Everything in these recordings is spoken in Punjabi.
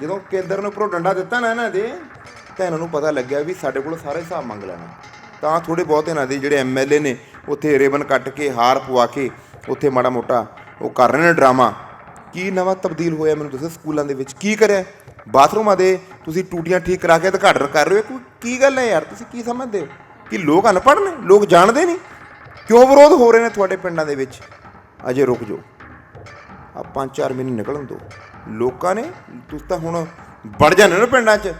ਜਦੋਂ ਕੇਂਦਰ ਨੂੰ ਉੱਪਰੋਂ ਡੰਡਾ ਦਿੱਤਾ ਨਾ ਇਹਨਾਂ ਦੇ, ਤਾਂ ਇਹਨਾਂ ਨੂੰ ਪਤਾ ਲੱਗਿਆ ਵੀ ਸਾਡੇ ਕੋਲ ਸਾਰੇ ਹਿਸਾਬ ਮੰਗ ਲੈਣਾ। ਤਾਂ ਥੋੜੇ ਬਹੁਤ ਇਹਨਾਂ ਦੇ ਜਿਹੜੇ ਐਮਐਲਏ ਨੇ, ਉੱਥੇ ਰੇਬਨ ਕੱਟ ਕੇ, ਹਾਰ ਪਵਾ ਕੇ, ਉੱਥੇ ਮਾੜਾ ਮੋਟਾ ਉਹ ਕਰ ਰਹੇ ਨੇ ਡਰਾਮਾ। ਕੀ ਨਵਾਂ ਤਬਦੀਲ ਹੋਇਆ ਮੈਨੂੰ ਦੱਸੋ ਸਕੂਲਾਂ ਦੇ ਵਿੱਚ? ਕੀ ਕਰਿਆ? ਬਾਥਰੂਮਾਂ ਦੇ ਤੁਸੀਂ ਟੂਟੀਆਂ ਠੀਕ ਕਰਾ ਕੇ ਉਦਘਾਟਨ ਕਰ ਰਹੇ ਹੋ? ਕੋਈ ਕੀ ਗੱਲ ਹੈ ਯਾਰ? ਤੁਸੀਂ ਕੀ ਸਮਝਦੇ ਹੋ? ਕਿ ਲੋਕ ਅਨਪੜ੍ਹ ਨੇ? ਲੋਕ ਜਾਣਦੇ ਨਹੀਂ? ਕਿਉਂ ਵਿਰੋਧ ਹੋ ਰਹੇ ਨੇ ਤੁਹਾਡੇ ਪਿੰਡਾਂ ਦੇ ਵਿੱਚ? ਅਜੇ ਰੁਕ ਜਾਓ। ਆ ਪੰਜ ਚਾਰ ਮਹੀਨੇ ਨਿਕਲਣ ਦੋ ਲੋਕਾਂ ਨੇ, ਤੁਸੀਂ ਤਾਂ ਹੁਣ ਵੜ ਜਾਂਦੇ ਨਾ ਪਿੰਡਾਂ 'ਚ।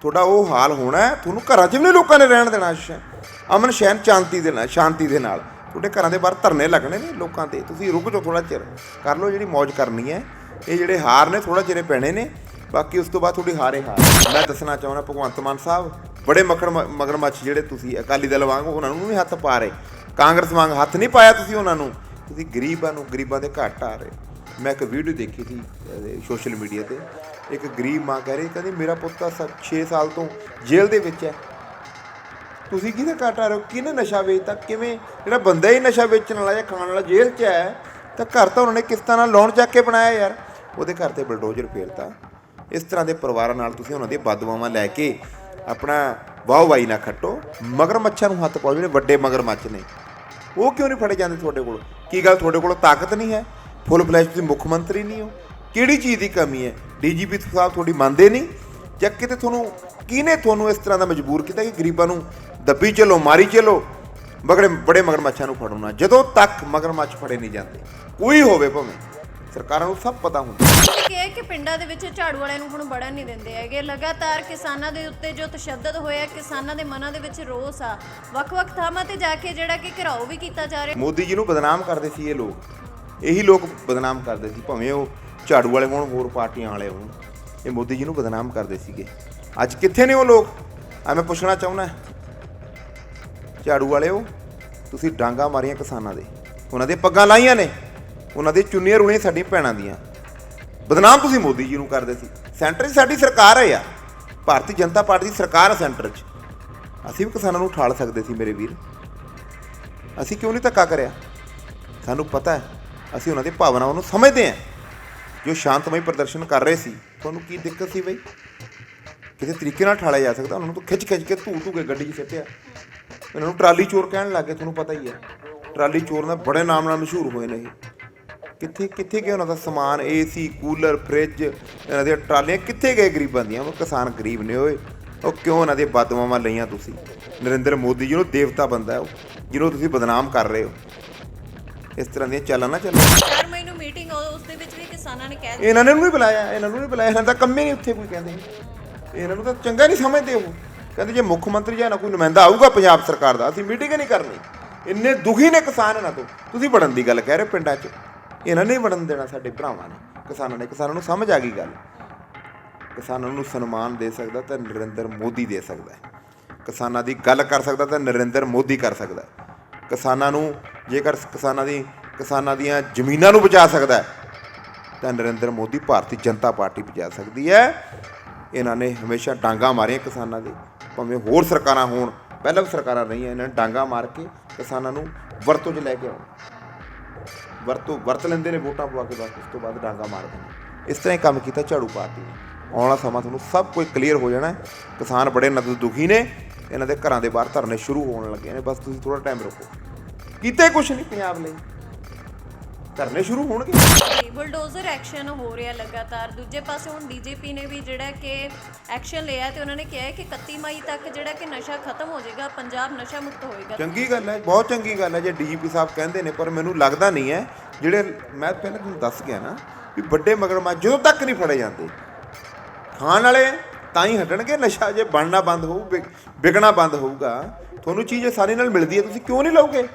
ਤੁਹਾਡਾ ਉਹ ਹਾਲ ਹੋਣਾ ਤੁਹਾਨੂੰ ਘਰਾਂ 'ਚ ਵੀ ਨਹੀਂ ਲੋਕਾਂ ਨੇ ਰਹਿਣ ਦੇਣਾ ਸ਼- ਅਮਨ ਸ਼ੈਨ ਸ਼ਾਂਤੀ ਦੇ ਨਾਲ, ਸ਼ਾਂਤੀ ਦੇ ਨਾਲ। ਤੁਹਾਡੇ ਘਰਾਂ ਦੇ ਬਾਹਰ ਧਰਨੇ ਲੱਗਣੇ ਨੇ ਲੋਕਾਂ ਤੇ। ਤੁਸੀਂ ਰੁਕ ਜਾਓ ਥੋੜਾ ਚਿਰ। ਕਰ ਲਓ ਜਿਹੜੀ ਮौज ਕਰਨੀ ਹੈ। ਇਹ ਜਿਹੜੇ ਹਾਰ ਨੇ ਥੋੜਾ ਚਿਰੇ ਪੈਣੇ ਨੇ। ਬਾਕੀ ਉਸ ਤੋਂ ਬਾਅਦ ਤੁਹਾਡੀ ਹਾਰੇ ਹਾਰ। ਮੈਂ ਦੱਸਣਾ ਚਾਹੁੰਦਾ ਭਗਵੰਤ ਮਾਨ ਸਾਹਿਬ, ਬੜੇ ਮੱਖਣ ਮਗਰਮੱਛ ਜਿਹੜੇ ਤੁਸੀਂ ਅਕਾਲੀ ਦਲ ਵਾਂਗ ਉਹਨਾਂ ਨੂੰ ਵੀ ਹੱਥ ਪਾ ਰਹੇ। ਕਾਂਗਰਸ ਵਾਂਗ ਹੱਥ ਨਹੀਂ ਪਾਇਆ ਤੁਸੀਂ ਉਹਨਾਂ ਨੂੰ। ਤੁਸੀਂ ਗਰੀਬਾਂ ਨੂੰ, ਗਰੀਬਾਂ ਦੇ ਘੱਟ ਆ ਰਹੇ ਮੈਂ ਇੱਕ ਵੀਡੀਓ ਦੇਖੀ ਸੀ ਸੋਸ਼ਲ ਮੀਡੀਆ ਤੇ। ਇੱਕ ਗਰੀਬ ਮਾਂ ਕਹਿ ਰਹੀ, ਕਹਿੰਦੀ, ਮੇਰਾ ਪੁੱਤ ਤਾਂ 6 ਸਾਲ ਤੋਂ ਜੇਲ੍ਹ ਦੇ ਵਿੱਚ ਹੈ। ਤੁਸੀਂ ਕਿਹਦਾ ਘੱਟ ਆ ਰਹੇ? ਹੋ ਕਿਹਨੇ ਨਸ਼ਾ ਵੇਚਤਾ? ਕਿਵੇਂ? ਜਿਹੜਾ ਬੰਦਾ ਹੀ ਨਸ਼ਾ ਵੇਚਣ ਵਾਲਾ ਜਾਂ ਖਾਣ ਵਾਲਾ ਜੇਲ੍ਹ 'ਚ ਹੈ, ਤਾਂ ਘਰ ਤਾਂ ਉਹਨਾਂ ਨੇ ਕਿਸ ਤਰ੍ਹਾਂ ਲੋਨ ਚੱਕ ਕੇ ਬਣਾਇਆ ਯਾਰ? ਉਹਦੇ ਘਰ ਤੇ ਬਲਡੋਜ਼ਰ ਫੇਰਤਾ। ਇਸ ਤਰ੍ਹਾਂ ਦੇ ਪਰਿਵਾਰਾਂ ਨਾਲ ਤੁਸੀਂ ਉਹਨਾਂ ਦੀਆਂ ਬਦਦੁਆਵਾਂ ਲੈ ਕੇ ਆਪਣਾ ਵਾਹ ਵਾਈ ਨਾ ਖੱਟੋ। ਮਗਰ ਮੱਛਾਂ ਨੂੰ ਹੱਥ ਪਾਓ, ਜਿਹੜੇ ਵੱਡੇ ਮਗਰ ਮੱਛ ਨੇ। ਉਹ ਕਿਉਂ ਨਹੀਂ ਫੜੇ ਜਾਂਦੇ ਤੁਹਾਡੇ ਕੋਲ? ਕੀ ਗੱਲ? ਤੁਹਾਡੇ ਕੋਲ ਤਾਕਤ ਨਹੀਂ ਹੈ? ਫੁੱਲ ਫਲੈਸ਼ ਤੁਸੀਂ ਮੁੱਖ ਮੰਤਰੀ ਨਹੀਂ ਹੋ। ਕਿਹੜੀ ਚੀਜ਼ ਦੀ ਕਮੀ ਹੈ? ਡੀਜੀਪੀ ਸਾਹਿਬ ਤੁਹਾਡੀ ਮੰਨਦੇ ਨਹੀਂ? ਜਾਂ ਕਿਤੇ ਤੁਹਾਨੂੰ ਕਿਹਨੇ ਤੁਹਾਨੂੰ ਇਸ ਤਰ੍ਹਾਂ ਦਾ ਮਜਬੂਰ ਕੀਤਾ ਕਿ ਗਰੀਬਾਂ ਨੂੰ ਦੱਬੀ ਚਲੋ ਮਾਰੀ ਚਲੋ? ਬਗੜੇ ਬੜੇ ਮਗਰਮੱਛਾਂ ਨੂੰ ਫੜੋ ਨਾ। ਜਦੋਂ ਤੱਕ ਮਗਰਮੱਛ ਫੜੇ ਨਹੀਂ ਜਾਂਦੇ ਕੋਈ ਹੋਵੇ ਭਾਵੇਂ ਸਰਕਾਰਾਂ ਨੂੰ ਸਭ ਪਤਾ ਹੁੰਦਾ। ਹੈ ਕਿ ਪਿੰਡਾਂ ਦੇ ਵਿੱਚ ਝਾੜੂ ਵਾਲਿਆਂ ਨੂੰ ਹੁਣ ਵੜਨ ਨਹੀਂ ਦਿੰਦੇ ਹੈਗੇ। ਲਗਾਤਾਰ ਕਿਸਾਨਾਂ ਦੇ ਉੱਤੇ ਜੋ ਤਸ਼ੱਦਦ ਹੋਇਆ ਕਿਸਾਨਾਂ ਦੇ ਮਨਾਂ ਦੇ ਵਿੱਚ ਰੋਸ ਆ। ਵੱਖ-ਵੱਖ ਥਾਵਾਂ ਤੇ ਜਾ ਕੇ ਜਿਹੜਾ ਕਿ ਘਿਰਾਓ ਵੀ ਕੀਤਾ ਜਾ ਰਿਹਾ। ਮੋਦੀ ਜੀ ਨੂੰ ਬਦਨਾਮ ਕਰਦੇ ਸੀ ਇਹ ਲੋਕ। ਇਹੀ ਲੋਕ ਬਦਨਾਮ ਕਰਦੇ ਸੀ, ਭਾਵੇਂ ਉਹ ਝਾੜੂ ਵਾਲੇ ਹੋਣ, ਹੋਰ ਪਾਰਟੀਆਂ ਵਾਲੇ ਹੋਣ। ਇਹ ਮੋਦੀ ਜੀ ਨੂੰ ਬਦਨਾਮ ਕਰਦੇ ਸੀਗੇ। ਅੱਜ ਕਿੱਥੇ ਨੇ ਉਹ ਲੋਕ? ਆ ਮੈਂ ਪੁੱਛਣਾ ਚਾਹੁੰਦਾ ਝਾੜੂ ਵਾਲਿਓ ਤੁਸੀਂ ਡਾਂਗਾ ਮਾਰੀਆਂ ਕਿਸਾਨਾਂ ਦੇ। ਉਹਨਾਂ ਦੇ ਪੱਗਾਂ ਲਾਈਆਂ ਨੇ। ਉਹਨਾਂ ਦੇ ਚੁੰਨੀਆਂ ਰੁਣੀਆਂ ਸਾਡੀਆਂ ਭੈਣਾਂ ਦੀਆਂ। ਬਦਨਾਮ ਤੁਸੀਂ ਮੋਦੀ ਜੀ ਨੂੰ ਕਰਦੇ ਸੀ। ਸੈਂਟਰ 'ਚ ਸਾਡੀ ਸਰਕਾਰ ਹੈ ਯਾਰ। ਭਾਰਤੀ ਜਨਤਾ ਪਾਰਟੀ ਦੀ ਸਰਕਾਰ ਹੈ ਸੈਂਟਰ 'ਚ। ਅਸੀਂ ਵੀ ਕਿਸਾਨਾਂ ਨੂੰ ਉਠਾਲ ਸਕਦੇ ਸੀ ਮੇਰੇ ਵੀਰ। ਅਸੀਂ ਕਿਉਂ ਨਹੀਂ ਧੱਕਾ ਕਰਿਆ? ਸਾਨੂੰ ਪਤਾ ਹੈ। ਅਸੀਂ ਉਹਨਾਂ ਦੀ ਭਾਵਨਾਵਾਂ ਨੂੰ ਸਮਝਦੇ ਹਾਂ। ਜੋ ਸ਼ਾਂਤਮਈ ਪ੍ਰਦਰਸ਼ਨ ਕਰ ਰਹੇ ਸੀ, ਤੁਹਾਨੂੰ ਕੀ ਦਿੱਕਤ ਸੀ ਬਈ? ਕਿਸੇ ਤਰੀਕੇ ਨਾਲ ਠਾਲਿਆ ਜਾ ਸਕਦਾ, ਉਹਨਾਂ ਨੂੰ ਤਾਂ ਖਿੱਚ ਖਿੱਚ ਕੇ ਧੂ ਧੂ ਕੇ ਗੱਡੀ 'ਚ ਸਿੱਟਿਆ। ਇਹਨਾਂ ਨੂੰ ਟਰਾਲੀ ਚੋਰ ਕਹਿਣ ਲੱਗੇ ਤੁਹਾਨੂੰ ਪਤਾ ਹੀ ਹੈ। ਟਰਾਲੀ ਚੋਰ ਨਾਲ ਬੜੇ ਨਾਮ ਨਾਲ ਮਸ਼ਹੂਰ ਹੋਏ ਨੇ ਇਹ। ਕਿੱਥੇ ਕਿੱਥੇ ਗਏ ਉਹਨਾਂ ਦਾ ਸਮਾਨ? ਏਸੀ ਕੂਲਰ, ਫ੍ਰਿਜ, ਇਹਨਾਂ ਦੀਆਂ ਟਰਾਲੀਆਂ ਕਿੱਥੇ ਗਏ ਗਰੀਬਾਂ ਦੀਆਂ? ਉਹ ਕਿਸਾਨ ਗਰੀਬ ਨੇ ਓਏ। ਉਹ ਕਿਉਂ ਉਹਨਾਂ ਦੇ ਬਦਦੁਆਵਾਂ ਲਈਆਂ ਤੁਸੀਂ? ਨਰਿੰਦਰ ਮੋਦੀ ਜੀ ਨੂੰ ਦੇਵਤਾ ਬੰਦਾ ਹੈ ਉਹ, ਜਿਹਨੂੰ ਤੁਸੀਂ ਬਦਨਾਮ ਕਰ ਰਹੇ ਹੋ। ਇਸ ਤਰ੍ਹਾਂ ਦੀਆਂ ਚਾਲਾਂ ਨਾ ਚੱਲੋ 4 ਮਈ ਨੂੰ ਮੀਟਿੰਗ ਉਸ ਦੇ ਵਿੱਚ ਵੀ ਕਿਸਾਨਾਂ ਨੇ ਕਹਿ ਦਿੱਤਾ। ਇਹਨਾਂ ਨੇ ਨਹੀਂ ਬੁਲਾਇਆ ਇਹਨਾਂ ਨੂੰ ਨਹੀਂ ਬੁਲਾਇਆ ਇਹਨਾਂ ਦਾ ਕੰਮ ਹੀ ਨਹੀਂ ਉੱਥੇ ਕੋਈ ਕਹਿੰਦੇ। ਇਹਨਾਂ ਨੂੰ ਤਾਂ ਚੰਗਾ ਨਹੀਂ ਸਮਝਦੇ ਉਹ। ਕਹਿੰਦੇ ਜੇ ਮੁੱਖ ਮੰਤਰੀ ਜਾਂ ਨਾ ਕੋਈ ਨੁਮਾਇੰਦਾ ਆਊਗਾ ਪੰਜਾਬ ਸਰਕਾਰ ਦਾ ਅਸੀਂ ਮੀਟਿੰਗ ਨਹੀਂ ਕਰਨੀ। ਇੰਨੇ ਦੁਖੀ ਨੇ ਕਿਸਾਨ ਇਹਨਾਂ ਤੋਂ। ਤੁਸੀਂ ਵੜਨ ਦੀ ਗੱਲ ਕਹਿ ਰਹੇ ਪਿੰਡਾਂ 'ਚ। ਇਹਨਾਂ ਨੇ ਵੜਨ ਦੇਣਾ ਸਾਡੇ ਭਰਾਵਾਂ ਨੇ। ਕਿਸਾਨਾਂ ਨੇ ਕਿਸਾਨਾਂ ਨੂੰ ਸਮਝ ਆ ਗਈ ਗੱਲ। ਕਿਸਾਨਾਂ ਨੂੰ ਸਨਮਾਨ ਦੇ ਸਕਦਾ ਤਾਂ ਨਰਿੰਦਰ ਮੋਦੀ ਦੇ ਸਕਦਾ ਹੈ। ਕਿਸਾਨਾਂ ਦੀ ਗੱਲ ਕਰ ਸਕਦਾ ਤਾਂ ਨਰਿੰਦਰ ਮੋਦੀ ਕਰ ਸਕਦਾ ਹੈ। ਕਿਸਾਨਾਂ ਨੂੰ, ਜੇਕਰ ਕਿਸਾਨਾਂ ਦੀ, ਕਿਸਾਨਾਂ ਦੀਆਂ ਜ਼ਮੀਨਾਂ ਨੂੰ ਬਚਾ ਸਕਦਾ ਤਾਂ ਨਰਿੰਦਰ ਮੋਦੀ ਭਾਰਤੀ ਜਨਤਾ ਪਾਰਟੀ ਬਚਾ ਸਕਦੀ ਹੈ। ਇਹਨਾਂ ਨੇ ਹਮੇਸ਼ਾ ਡਾਂਗਾ ਮਾਰੀਆਂ ਕਿਸਾਨਾਂ ਦੇ, ਭਾਵੇਂ ਹੋਰ ਸਰਕਾਰਾਂ ਹੋਣ, ਪਹਿਲਾਂ ਵੀ ਸਰਕਾਰਾਂ ਰਹੀਆਂ, ਇਹਨਾਂ ਨੇ ਡਾਂਗਾ ਮਾਰ ਕੇ ਕਿਸਾਨਾਂ ਨੂੰ ਵਰਤੋਂ 'ਚ ਲੈ ਕੇ ਆਉਣਾ। ਵਰਤੋਂ, ਵਰਤ ਲੈਂਦੇ ਨੇ ਵੋਟਾਂ ਪਵਾ ਕੇ, ਬਸ ਉਸ ਤੋਂ ਬਾਅਦ ਡਾਂਗਾ ਮਾਰਦੇ ਨੇ। ਇਸ ਤਰ੍ਹਾਂ ਹੀ ਕੰਮ ਕੀਤਾ ਝਾੜੂ ਪਾਰਟੀ ਨੇ ਆਉਣ ਵਾਲਾ ਸਮਾਂ ਤੁਹਾਨੂੰ ਸਭ ਕੁਝ ਕਲੀਅਰ ਹੋ ਜਾਣਾ ਕਿਸਾਨ ਬੜੇ ਨਦ ਦੁਖੀ ਨੇ। ਇਹਨਾਂ ਦੇ ਘਰਾਂ ਦੇ ਬਾਹਰ ਧਰਨੇ ਸ਼ੁਰੂ ਹੋਣ ਲੱਗੇ ਨੇ ਬਸ ਤੁਸੀਂ ਥੋੜਾ ਟਾਈਮ ਰੁਕੋ। ਕੀਤੇ ਕੁਛ ਨਹੀਂ ਪੰਜਾਬ ਲਈ? ਧਰਨੇ ਸ਼ੁਰੂ ਹੋਣਗੇ? ਬੁਲਡੋਜ਼ਰ ਐਕਸ਼ਨ ਹੋ ਰਿਹਾ ਲਗਾਤਾਰ। ਦੂਜੇ ਪਾਸੇ ਹੁਣ ਡੀਜੀਪੀ ਨੇ ਵੀ ਜਿਹੜਾ ਕਿ ਐਕਸ਼ਨ ਲਿਆ ਤੇ ਉਹਨਾਂ ਨੇ ਕਿਹਾ ਹੈ ਕਿ 31 ਮਈ ਤੱਕ ਜਿਹੜਾ ਕਿ ਨਸ਼ਾ ਖਤਮ ਹੋ ਜਾਏਗਾ ਪੰਜਾਬ ਨਸ਼ਾ ਮੁਕਤ ਹੋਏਗਾ। ਚੰਗੀ ਗੱਲ ਹੈ ਬਹੁਤ ਚੰਗੀ ਗੱਲ ਹੈ ਜੇ ਡੀਜੀਪੀ ਸਾਹਿਬ ਕਹਿੰਦੇ ਨੇ ਪਰ ਮੈਨੂੰ ਲੱਗਦਾ ਨਹੀਂ ਹੈ ਜਿਹੜੇ ਮੈਂ ਪਹਿਲਾਂ ਤੁਹਾਨੂੰ ਦੱਸ ਗਿਆ ਨਾ ਵੀ ਵੱਡੇ ਮਗਰਮੱਛ ਜਦੋਂ ਤੱਕ ਨਹੀਂ ਫੜੇ ਜਾਂਦੇ ਖਾਣ ਵਾਲੇ ਤਾਂ ਹੀ ਹਟਣਗੇ ਨਸ਼ਾ ਜੇ ਬਣਨਾ ਬੰਦ ਹੋਊ ਵਿਕਣਾ ਬੰਦ ਹੋਊਗਾ, ਤੁਹਾਨੂੰ ਚੀਜ਼ ਆਸਾਨੀ ਨਾਲ ਮਿਲਦੀ ਹੈ, ਤੁਸੀਂ ਕਿਉਂ ਨਹੀਂ ਲਓਗੇ?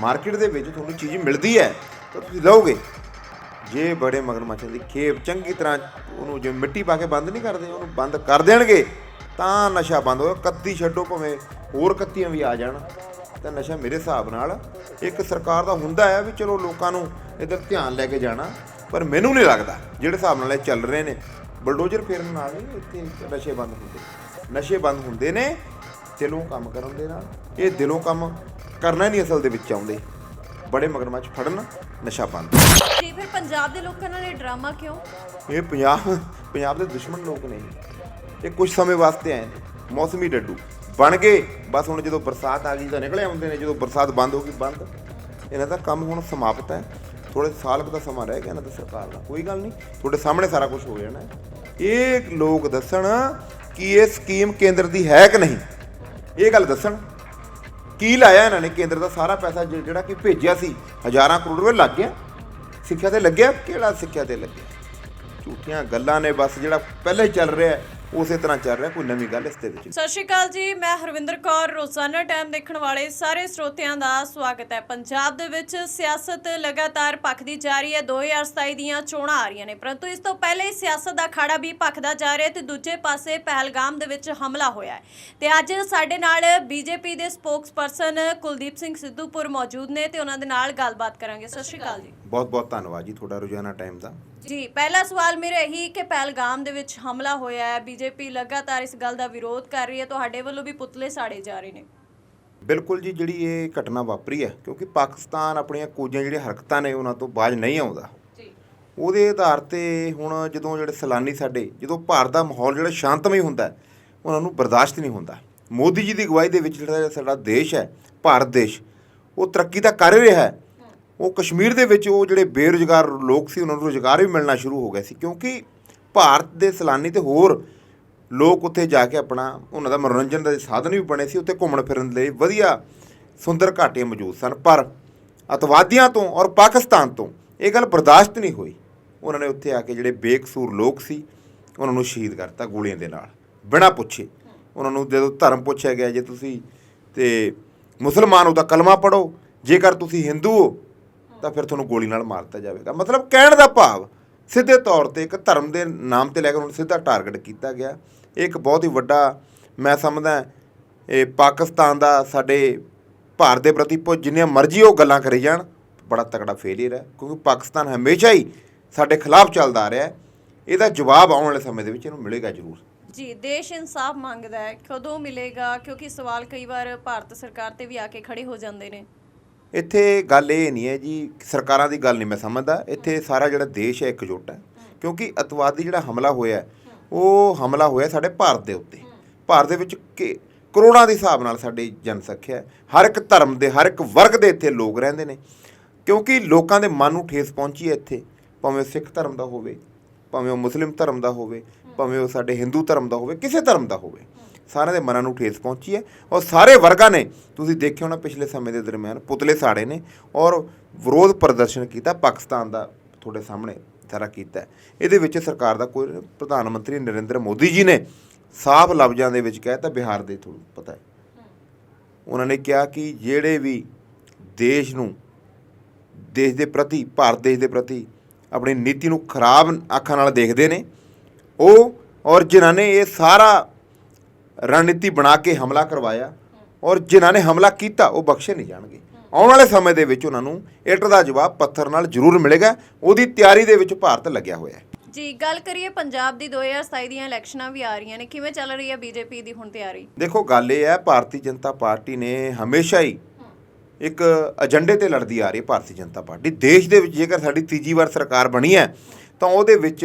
ਮਾਰਕੀਟ ਦੇ ਵਿੱਚ ਤੁਹਾਨੂੰ ਚੀਜ਼ ਮਿਲਦੀ ਹੈ, ਤਾਂ ਤੁਸੀਂ ਲਓਗੇ। ਜੇ ਬੜੇ ਮਗਰਮੱਛਾਂ ਦੀ ਖੇਪ ਚੰਗੀ ਤਰ੍ਹਾਂ ਉਹਨੂੰ ਜੇ ਮਿੱਟੀ ਪਾ ਕੇ ਬੰਦ ਨਹੀਂ ਕਰਦੇ, ਉਹਨੂੰ ਬੰਦ ਕਰ ਦੇਣਗੇ, ਤਾਂ ਨਸ਼ਾ ਬੰਦ ਹੋਇਆ ਕੱਤੀ ਛੱਡੋ ਭਾਵੇਂ ਹੋਰ ਕੱਤੀਆਂ ਵੀ ਆ ਜਾਣ, ਤਾਂ ਨਸ਼ਾ ਮੇਰੇ ਹਿਸਾਬ ਨਾਲ ਇੱਕ ਸਰਕਾਰ ਦਾ ਹੁੰਦਾ ਹੈ ਵੀ ਚਲੋ ਲੋਕਾਂ ਨੂੰ ਇਧਰ ਧਿਆਨ ਲੈ ਕੇ ਜਾਣਾ, ਪਰ ਮੈਨੂੰ ਨਹੀਂ ਲੱਗਦਾ। ਜਿਹੜੇ ਹਿਸਾਬ ਨਾਲ ਇਹ ਚੱਲ ਰਹੇ ਨੇ, ਬਲਡੋਜ਼ਰ ਫੇਰਨ ਨਾਲ ਇੱਥੇ ਨਸ਼ੇ ਬੰਦ ਹੁੰਦੇ ਨਸ਼ੇ ਬੰਦ ਹੁੰਦੇ ਨੇ ਦਿਲੋਂ ਕੰਮ ਕਰਨ ਦੇ ਨਾਲ। ਇਹ ਦਿਲੋਂ ਕੰਮ ਕਰਨਾ ਨਹੀਂ ਅਸਲ ਦੇ ਵਿੱਚ ਚਾਹੁੰਦੇ ਬੜੇ ਮਗਰਮੱਛ ਫੜਨ ਨਸ਼ਾ ਬੰਦ। ਜੀ ਫਿਰ ਪੰਜਾਬ ਦੇ ਲੋਕਾਂ ਨਾਲ ਇਹ ਡਰਾਮਾ ਕਿਉਂ? ਇਹ ਪੰਜਾਬ ਪੰਜਾਬ ਦੇ ਦੁਸ਼ਮਣ ਲੋਕ ਨੇ। ਇਹ ਕੁਝ ਸਮੇਂ ਵਾਸਤੇ ਆਏ ਨੇ। ਮੌਸਮੀ ਡੱਡੂ ਬਣ ਗਏ। ਬਸ ਹੁਣ ਜਦੋਂ ਬਰਸਾਤ ਆ ਗਈ ਤਾਂ ਨਿਕਲੇ ਆਉਂਦੇ ਨੇ। ਜਦੋਂ ਬਰਸਾਤ ਬੰਦ ਹੋ ਗਈ ਬੰਦ। ਇਹਨਾਂ ਦਾ ਕੰਮ ਹੁਣ ਸਮਾਪਤ ਹੈ। ਥੋੜੇ ਸਾਲ ਦਾ ਸਮਾਂ ਰਹਿ ਗਿਆ ਇਹਨਾਂ ਦਾ ਸਰਕਾਰ ਦਾ। ਕੋਈ ਗੱਲ ਨਹੀਂ। ਤੁਹਾਡੇ ਸਾਹਮਣੇ ਸਾਰਾ ਕੁਝ ਹੋ ਜਾਣਾ। ਇਹ ਲੋਕ ਦੱਸਣ ਕਿ ਇਹ ਸਕੀਮ ਕੇਂਦਰ ਦੀ ਹੈ ਕਿ ਨਹੀਂ? ਇਹ ਗੱਲ ਦੱਸਣ। ਕੀ ਲਾਇਆ ਇਹਨਾਂ ਨੇ? ਕੇਂਦਰ ਦਾ ਸਾਰਾ ਪੈਸਾ ਜਿਹੜਾ ਕਿ ਭੇਜਿਆ ਸੀ, ਹਜ਼ਾਰਾਂ ਕਰੋੜ ਰੁਪਏ ਲੱਗ ਗਿਆ। ਸਿੱਖਿਆ ਤੇ ਲੱਗਿਆ? ਕਿਹੜਾ ਸਿੱਖਿਆ ਤੇ ਲੱਗਿਆ? ਝੂਠੀਆਂ ਗੱਲਾਂ ਨੇ ਬਸ ਜਿਹੜਾ ਪਹਿਲਾਂ ਹੀ ਚੱਲ ਰਿਹਾ। ਉਸੇ ਤਰ੍ਹਾਂ ਚੱਲ ਰਿਹਾ ਕੋਈ ਨਵੀਂ ਗੱਲ ਇਸ ਦੇ ਵਿੱਚ। ਸਤਿ ਸ਼੍ਰੀ ਅਕਾਲ ਜੀ ਮੈਂ ਹਰਵਿੰਦਰ ਕੌਰ ਰੋਜ਼ਾਨਾ ਟਾਈਮ ਦੇਖਣ ਵਾਲੇ ਸਾਰੇ ਸਰੋਤਿਆਂ ਦਾ ਸਵਾਗਤ ਹੈ। ਪੰਜਾਬ ਦੇ ਵਿੱਚ ਸਿਆਸਤ ਲਗਾਤਾਰ ਭਖਦੀ ਜਾ ਰਹੀ ਹੈ 2027 ਦੀਆਂ ਚੋਣਾਂ ਆ ਰਹੀਆਂ ਨੇ ਪਰੰਤੂ ਇਸ ਤੋਂ ਪਹਿਲੇ ਸਿਆਸਤ ਦਾ ਅਖਾੜਾ ਵੀ ਭਖਦਾ ਜਾ ਰਿਹਾ ਤੇ ਦੂਜੇ ਪਾਸੇ ਪਹਿਲਗਾਮ ਦੇ ਵਿੱਚ ਹਮਲਾ ਹੋਇਆ ਹੈ। ਤੇ ਅੱਜ ਸਾਡੇ ਨਾਲ ਬੀਜੇਪੀ ਦੇ ਸਪੋਕਸਪਰਸਨ ਕੁਲਦੀਪ ਸਿੰਘ ਸਿੱਧੂਪੁਰ ਮੌਜੂਦ ਨੇ ਤੇ ਉਹਨਾਂ ਦੇ ਨਾਲ ਗੱਲਬਾਤ ਕਰਾਂਗੇ। ਸਤਿ ਸ਼੍ਰੀ ਅਕਾਲ ਜੀ। ਬਹੁਤ ਬਹੁਤ ਧੰਨਵਾਦ ਜੀ ਤੁਹਾਡਾ ਰੋਜ਼ਾਨਾ ਟਾਈਮ ਦਾ। ਜੀ ਪਹਿਲਾ ਸਵਾਲ ਮੇਰਾ ਇਹੀ ਕਿ ਪਹਿਲਗਾਮ ਦੇ ਵਿੱਚ ਹਮਲਾ ਹੋਇਆ ਹੈ ਬੀਜੇਪੀ ਲਗਾਤਾਰ ਇਸ ਗੱਲ ਦਾ ਵਿਰੋਧ ਕਰ ਰਹੀ ਹੈ ਤੁਹਾਡੇ ਵੱਲੋਂ ਵੀ ਪੁਤਲੇ ਸਾੜੇ ਜਾ ਰਹੇ ਨੇ। ਬਿਲਕੁਲ ਜੀ ਜਿਹੜੀ ਇਹ ਘਟਨਾ ਵਾਪਰੀ ਹੈ ਕਿਉਂਕਿ ਪਾਕਿਸਤਾਨ ਆਪਣੀਆਂ ਕੁਝੀਆਂ ਜਿਹੜੀਆਂ ਹਰਕਤਾਂ ਨੇ ਉਹਨਾਂ ਤੋਂ ਬਾਜ ਨਹੀਂ ਆਉਂਦਾ। ਜੀ। ਉਹਦੇ ਆਧਾਰ ਤੇ ਹੁਣ ਜਦੋਂ ਜਿਹੜੇ ਸੈਲਾਨੀ ਸਾਡੇ ਜਦੋਂ ਭਾਰਤ ਦਾ ਮਾਹੌਲ ਜਿਹੜਾ ਸ਼ਾਂਤਮਈ ਹੁੰਦਾ ਉਹਨਾਂ ਨੂੰ ਬਰਦਾਸ਼ਤ ਨਹੀਂ ਹੁੰਦਾ। ਮੋਦੀ ਜੀ ਦੀ ਅਗਵਾਈ ਦੇ ਵਿੱਚ ਜਿਹੜਾ ਸਾਡਾ ਦੇਸ਼ ਹੈ ਭਾਰਤ ਦੇਸ਼ ਉਹ ਤਰੱਕੀ ਤਾਂ ਕਰ ਰਿਹਾ ਹੈ। ਉਹ ਕਸ਼ਮੀਰ ਦੇ ਵਿੱਚ ਉਹ ਜਿਹੜੇ ਬੇਰੁਜ਼ਗਾਰ ਲੋਕ ਸੀ, ਉਹਨਾਂ ਨੂੰ ਰੁਜ਼ਗਾਰ ਵੀ ਮਿਲਣਾ ਸ਼ੁਰੂ ਹੋ ਗਿਆ ਸੀ, ਕਿਉਂਕਿ ਭਾਰਤ ਦੇ ਸੈਲਾਨੀ ਤੇ ਹੋਰ ਲੋਕ ਉੱਥੇ ਜਾ ਕੇ ਆਪਣਾ ਉਹਨਾਂ ਦਾ ਮਨੋਰੰਜਨ ਦਾ ਸਾਧਨ ਵੀ ਬਣੇ ਸੀ, ਉੱਥੇ ਘੁੰਮਣ ਫਿਰਨ ਲਈ ਵਧੀਆ ਸੁੰਦਰ ਘਾਟੀਆਂ ਮੌਜੂਦ ਸਨ, ਪਰ ਅਤਵਾਦੀਆਂ ਤੋਂ ਔਰ ਪਾਕਿਸਤਾਨ ਤੋਂ ਇਹ ਗੱਲ ਬਰਦਾਸ਼ਤ ਨਹੀਂ ਹੋਈ। ਉਹਨਾਂ ਨੇ ਉੱਥੇ ਆ ਕੇ ਜਿਹੜੇ ਬੇਕਸੂਰ ਲੋਕ ਸੀ, ਉਹਨਾਂ ਨੂੰ ਸ਼ਹੀਦ ਕਰਤਾ ਗੋਲੀਆਂ ਦੇ ਨਾਲ, ਬਿਨਾਂ ਪੁੱਛੇ। ਉਹਨਾਂ ਨੂੰ ਜਦੋਂ ਧਰਮ ਪੁੱਛਿਆ ਗਿਆ, ਜੇ ਤੁਸੀਂ ਤੇ ਮੁਸਲਮਾਨ ਹੋ ਤਾਂ ਕਲਮਾ ਪੜੋ ਜੇਕਰ ਤੁਸੀਂ ਹਿੰਦੂ ਹੋ ਤਾਂ ਫਿਰ ਤੁਹਾਨੂੰ ਗੋਲੀ ਨਾਲ ਮਾਰ ਦਿੱਤਾ ਜਾਵੇਗਾ ਮਤਲਬ ਕਹਿਣ ਦਾ ਭਾਵ, ਸਿੱਧੇ ਤੌਰ ਤੇ ਇੱਕ ਧਰਮ ਦੇ ਨਾਮ ਤੇ ਲੈ ਕੇ ਉਹਨੂੰ ਸਿੱਧਾ ਟਾਰਗੇਟ ਕੀਤਾ ਗਿਆ। ਇਹ ਇੱਕ ਬਹੁਤ ਹੀ ਵੱਡਾ, ਮੈਂ ਸਮਝਦਾ, ਇਹ ਪਾਕਿਸਤਾਨ ਦਾ ਸਾਡੇ ਭਾਰਤ ਦੇ ਪ੍ਰਤੀ ਭੋ ਜਿੰਨੀਆਂ ਮਰਜ਼ੀ ਉਹ ਗੱਲਾਂ ਕਰੀ ਜਾਣ, ਬੜਾ ਤਕੜਾ ਫੇਲਿਅਰ ਹੈ। ਕਿਉਂਕਿ ਪਾਕਿਸਤਾਨ ਹਮੇਸ਼ਾ ਹੀ ਸਾਡੇ ਖਿਲਾਫ ਚੱਲਦਾ ਆ ਰਿਹਾ ਹੈ। ਇਹਦਾ ਜਵਾਬ ਆਉਣ ਵਾਲੇ ਸਮੇਂ ਦੇ ਵਿੱਚ ਇਹਨੂੰ ਮਿਲੇਗਾ ਜ਼ਰੂਰ। ਜੀ, ਦੇਸ਼ ਇਨਸਾਫ ਮੰਗਦਾ ਹੈ। ਕਦੋਂ ਮਿਲੇਗਾ? ਕਿਉਂਕਿ ਸਵਾਲ ਕਈ ਵਾਰ ਭਾਰਤ ਸਰਕਾਰ ਤੇ ਵੀ ਆ ਕੇ ਖੜੇ ਹੋ ਜਾਂਦੇ ਨੇ। ਇੱਥੇ ਗੱਲ ਇਹ ਨਹੀਂ ਹੈ ਜੀ, ਸਰਕਾਰਾਂ ਦੀ ਗੱਲ ਨਹੀਂ ਮੈਂ ਸਮਝਦਾ। ਇੱਥੇ ਸਾਰਾ ਜਿਹੜਾ ਦੇਸ਼ ਹੈ ਇਕਜੁੱਟ ਹੈ। ਕਿਉਂਕਿ ਅਤਵਾਦੀ ਜਿਹੜਾ ਹਮਲਾ ਹੋਇਆ ਉਹ ਹਮਲਾ ਹੋਇਆ ਸਾਡੇ ਭਾਰਤ ਦੇ ਉੱਤੇ। ਭਾਰਤ ਦੇ ਵਿੱਚ ਕਿ ਕਰੋੜਾਂ ਦੇ ਹਿਸਾਬ ਨਾਲ ਸਾਡੀ ਜਨਸੰਖਿਆ ਹਰ ਇੱਕ ਧਰਮ ਦੇ, ਹਰ ਇੱਕ ਵਰਗ ਦੇ ਇੱਥੇ ਲੋਕ ਰਹਿੰਦੇ ਨੇ। ਕਿਉਂਕਿ ਲੋਕਾਂ ਦੇ ਮਨ ਨੂੰ ਠੇਸ ਪਹੁੰਚੀ ਹੈ ਇੱਥੇ। ਭਾਵੇਂ ਉਹ ਸਿੱਖ ਧਰਮ ਦਾ ਹੋਵੇ, ਭਾਵੇਂ ਉਹ ਮੁਸਲਿਮ ਧਰਮ ਦਾ ਹੋਵੇ, ਭਾਵੇਂ ਉਹ ਸਾਡੇ ਹਿੰਦੂ ਧਰਮ ਦਾ ਹੋਵੇ, ਕਿਸੇ ਧਰਮ ਦਾ ਹੋਵੇ। ਸਾਰਿਆਂ ਦੇ ਮਨਾਂ ਨੂੰ ਠੇਸ ਪਹੁੰਚੀ ਹੈ ਔਰ ਸਾਰੇ ਵਰਗਾਂ ਨੇ, ਤੁਸੀਂ ਦੇਖਿਆ ਹੋਣਾ ਪਿਛਲੇ ਸਮੇਂ ਦੇ ਦਰਮਿਆਨ ਪੁਤਲੇ ਸਾੜੇ ਨੇ ਔਰ ਵਿਰੋਧ ਪ੍ਰਦਰਸ਼ਨ ਕੀਤਾ, ਪਾਕਿਸਤਾਨ ਦਾ ਤੁਹਾਡੇ ਸਾਹਮਣੇ ਸਾਰਾ ਕੀਤਾ ਇਹਦੇ ਵਿੱਚ ਸਰਕਾਰ ਦਾ ਕੋਈ ਪ੍ਰਧਾਨ ਮੰਤਰੀ ਨਰਿੰਦਰ ਮੋਦੀ ਜੀ ਨੇ ਸਾਫ਼ ਲਫ਼ਜ਼ਾਂ ਦੇ ਵਿੱਚ ਕਹਿ ਤਾਂ ਬਿਹਾਰ ਦੇ ਤੁਹਾਨੂੰ ਪਤਾ ਹੈ। ਉਹਨਾਂ ਨੇ ਕਿਹਾ ਕਿ ਜਿਹੜੇ ਵੀ ਦੇਸ਼ ਨੂੰ, ਦੇਸ਼ ਦੇ ਪ੍ਰਤੀ, ਭਾਰਤ ਦੇਸ਼ ਦੇ ਪ੍ਰਤੀ ਆਪਣੀ ਨੀਤੀ ਨੂੰ ਖਰਾਬ ਅੱਖਾਂ ਨਾਲ ਦੇਖਦੇ ਨੇ, ਉਹ ਔਰ ਜਿਨ੍ਹਾਂ ਨੇ ਇਹ ਸਾਰਾ ਰਣਨੀਤੀ ਬਣਾ ਕੇ ਹਮਲਾ ਕਰਵਾਇਆ ਔਰ ਜਿਨ੍ਹਾਂ ਨੇ ਹਮਲਾ ਕੀਤਾ ਉਹ ਬਖਸ਼ੇ ਨਹੀਂ ਜਾਣਗੇ। ਆਉਣ ਵਾਲੇ ਸਮੇਂ ਦੇ ਵਿੱਚ ਉਹਨਾਂ ਨੂੰ ਇੱਟ ਦਾ ਜਵਾਬ ਪੱਥਰ ਨਾਲ ਜ਼ਰੂਰ ਮਿਲੇਗਾ। ਉਹਦੀ ਤਿਆਰੀ ਦੇ ਵਿੱਚ ਭਾਰਤ ਲੱਗਿਆ ਹੋਇਆ ਹੈ। ਜੀ ਗੱਲ ਕਰੀਏ ਪੰਜਾਬ ਦੀ 2027 ਦੀਆਂ ਇਲੈਕਸ਼ਨਾਂ ਵੀ ਆ ਰਹੀਆਂ ਨੇ। ਕਿਵੇਂ ਚੱਲ ਰਹੀ ਹੈ ਬੀਜੇਪੀ ਦੀ ਹੁਣ ਤਿਆਰੀ? ਦੇਖੋ ਗੱਲ ਇਹ ਹੈ ਭਾਰਤੀ ਜਨਤਾ ਪਾਰਟੀ ਨੇ ਹਮੇਸ਼ਾ ਹੀ ਇੱਕ ਏਜੰਡੇ ਤੇ ਲੜਦੀ ਆ ਰਹੀ ਹੈ ਭਾਰਤੀ ਜਨਤਾ ਪਾਰਟੀ। ਦੇਸ਼ ਦੇ ਵਿੱਚ ਜੇਕਰ ਸਾਡੀ ਤੀਜੀ ਵਾਰ ਸਰਕਾਰ ਬਣੀ ਹੈ ਤਾਂ ਉਹਦੇ ਵਿੱਚ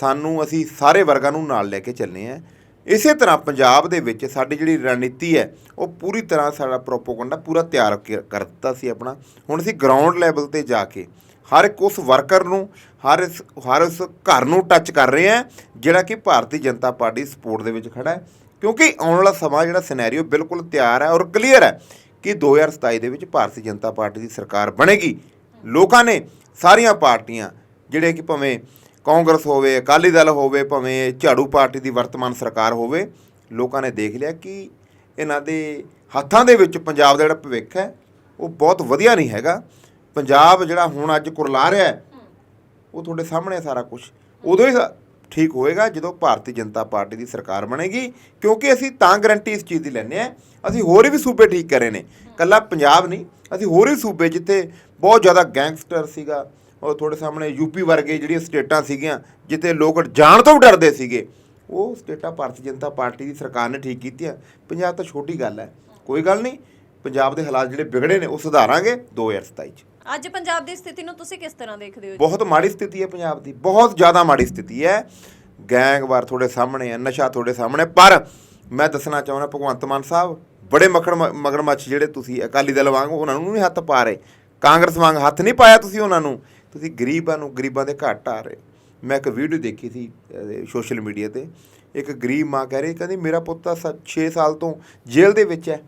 ਸਾਨੂੰ ਅਸੀਂ ਸਾਰੇ ਵਰਗਾਂ ਨੂੰ ਨਾਲ ਲੈ ਕੇ ਚੱਲਨੇ ਆ ਇਸੇ ਤਰ੍ਹਾਂ ਪੰਜਾਬ ਦੇ ਵਿੱਚ ਸਾਡੀ ਜਿਹੜੀ ਰਣਨੀਤੀ ਹੈ, ਉਹ ਪੂਰੀ ਤਰ੍ਹਾਂ ਸਾਡਾ ਪ੍ਰੋਪੋਗੰਡਾ ਪੂਰਾ ਤਿਆਰ ਕਰ ਕਰ ਦਿੱਤਾ ਸੀ ਆਪਣਾ। ਹੁਣ ਅਸੀਂ ਗਰਾਊਂਡ ਲੈਵਲ ਤੇ ਜਾ ਕੇ ਹਰ ਇੱਕ ਉਸ ਵਰਕਰ ਨੂੰ, ਹਰ ਇਸ, ਹਰ ਉਸ ਘਰ ਨੂੰ ਟੱਚ ਕਰ ਰਹੇ ਆ ਜਿਹੜਾ ਕਿ ਭਾਰਤੀ ਜਨਤਾ ਪਾਰਟੀ ਸਪੋਰਟ ਦੇ ਵਿੱਚ ਖੜਾ ਹੈ। ਕਿਉਂਕਿ ਆਉਣ ਵਾਲਾ ਸਮਾਂ ਜਿਹੜਾ ਸਿਨੈਰੀਓ ਬਿਲਕੁਲ ਤਿਆਰ ਹੈ ਔਰ ਕਲੀਅਰ ਹੈ ਕਿ 2027 ਦੇ ਵਿੱਚ ਭਾਰਤੀ ਜਨਤਾ ਪਾਰਟੀ ਦੀ ਸਰਕਾਰ ਬਣੇਗੀ। ਲੋਕਾਂ ਨੇ ਸਾਰੀਆਂ ਪਾਰਟੀਆਂ ਜਿਹੜੇ ਕਿ ਭਾਵੇਂ ਕਾਂਗਰਸ ਹੋਵੇ, ਅਕਾਲੀ ਦਲ ਹੋਵੇ, ਭਾਵੇਂ ਝਾੜੂ ਪਾਰਟੀ ਦੀ ਵਰਤਮਾਨ ਸਰਕਾਰ ਹੋਵੇ, ਲੋਕਾਂ ਨੇ ਦੇਖ ਲਿਆ ਕਿ ਇਹਨਾਂ ਦੇ ਹੱਥਾਂ ਦੇ ਵਿੱਚ ਪੰਜਾਬ ਦਾ ਜਿਹੜਾ ਭਵਿੱਖ ਹੈ, ਉਹ ਬਹੁਤ ਵਧੀਆ ਨਹੀਂ ਹੈਗਾ। ਪੰਜਾਬ ਜਿਹੜਾ ਹੁਣ ਅੱਜ ਕੁਰਲਾ ਰਿਹਾ ਹੈ, ਉਹ ਤੁਹਾਡੇ ਸਾਹਮਣੇ ਹੈ ਸਾਰਾ ਕੁਝ ਉਦੋਂ ਹੀ ਸਾ- ਠੀਕ ਹੋਏਗਾ ਜਦੋਂ ਭਾਰਤੀ ਜਨਤਾ ਪਾਰਟੀ ਦੀ ਸਰਕਾਰ ਬਣੇਗੀ, ਕਿਉਂਕਿ ਅਸੀਂ ਤਾਂ ਗਰੰਟੀ ਇਸ ਚੀਜ਼ ਦੀ ਲੈਂਦੇ ਆ ਅਸੀਂ ਹੋਰ ਵੀ ਸੂਬੇ ਠੀਕ ਕਰੇ ਨੇ। ਕੱਲਾ ਪੰਜਾਬ ਨਹੀਂ, ਅਸੀਂ ਹੋਰ ਵੀ ਸੂਬੇ ਜਿੱਥੇ ਬਹੁਤ ਜ਼ਿਆਦਾ ਗੈਂਗਸਟਰ ਸੀਗਾ ਔਰ ਤੁਹਾਡੇ ਸਾਹਮਣੇ ਯੂਪੀ ਵਰਗੇ ਜਿਹੜੀਆਂ ਸਟੇਟਾਂ ਸੀਗੀਆਂ ਜਿੱਥੇ ਲੋਕ ਜਾਣ ਤੋਂ ਵੀ ਡਰਦੇ ਸੀਗੇ ਉਹ ਸਟੇਟਾਂ ਭਾਰਤੀ ਜਨਤਾ ਪਾਰਟੀ ਦੀ ਸਰਕਾਰ ਨੇ ਠੀਕ ਕੀਤੀਆਂ। ਪੰਜਾਬ ਤਾਂ ਛੋਟੀ ਗੱਲ ਹੈ। ਕੋਈ ਗੱਲ ਨਹੀਂ ਪੰਜਾਬ ਦੇ ਹਾਲਾਤ ਜਿਹੜੇ ਵਿਗੜੇ ਨੇ ਉਹ ਸੁਧਾਰਾਂਗੇ 2027 ਚ। ਅੱਜ ਪੰਜਾਬ ਦੀ ਸਥਿਤੀ ਨੂੰ ਤੁਸੀਂ ਕਿਸ ਤਰ੍ਹਾਂ ਦੇਖਦੇ ਹੋ? ਬਹੁਤ ਮਾੜੀ ਸਥਿਤੀ ਹੈ ਪੰਜਾਬ ਦੀ ਬਹੁਤ ਜ਼ਿਆਦਾ ਮਾੜੀ ਸਥਿਤੀ ਹੈ। ਗੈਂਗਵਾਰ ਤੁਹਾਡੇ ਸਾਹਮਣੇ ਹੈ ਨਸ਼ਾ ਤੁਹਾਡੇ ਸਾਹਮਣੇ ਪਰ ਮੈਂ ਦੱਸਣਾ ਚਾਹੁੰਦਾ ਭਗਵੰਤ ਮਾਨ ਸਾਹਿਬ ਬੜੇ ਮੱਖਣ ਮਗਰਮੱਛ ਜਿਹੜੇ ਤੁਸੀਂ ਅਕਾਲੀ ਦਲ ਵਾਂਗ ਉਹਨਾਂ ਨੂੰ ਨਹੀਂ ਹੱਥ ਪਾ ਰਹੇ। ਕਾਂਗਰਸ ਵਾਂਗ ਹੱਥ ਨਹੀਂ ਪਾਇਆ ਤੁਸੀਂ ਉਹਨਾਂ ਨੂੰ। ਤੁਸੀਂ ਗਰੀਬਾਂ ਨੂੰ, ਗਰੀਬਾਂ ਦੇ ਘਰ ਆ ਰਹੇ ਮੈਂ ਇੱਕ ਵੀਡੀਓ ਦੇਖੀ ਸੀ ਸੋਸ਼ਲ ਮੀਡੀਆ ਤੇ। ਇੱਕ ਗਰੀਬ ਮਾਂ ਕਹਿ ਰਹੀ ਕਹਿੰਦੀ, ਮੇਰਾ ਪੁੱਤ ਤਾਂ 6 ਸਾਲ ਤੋਂ ਜੇਲ੍ਹ ਦੇ ਵਿੱਚ ਹੈ।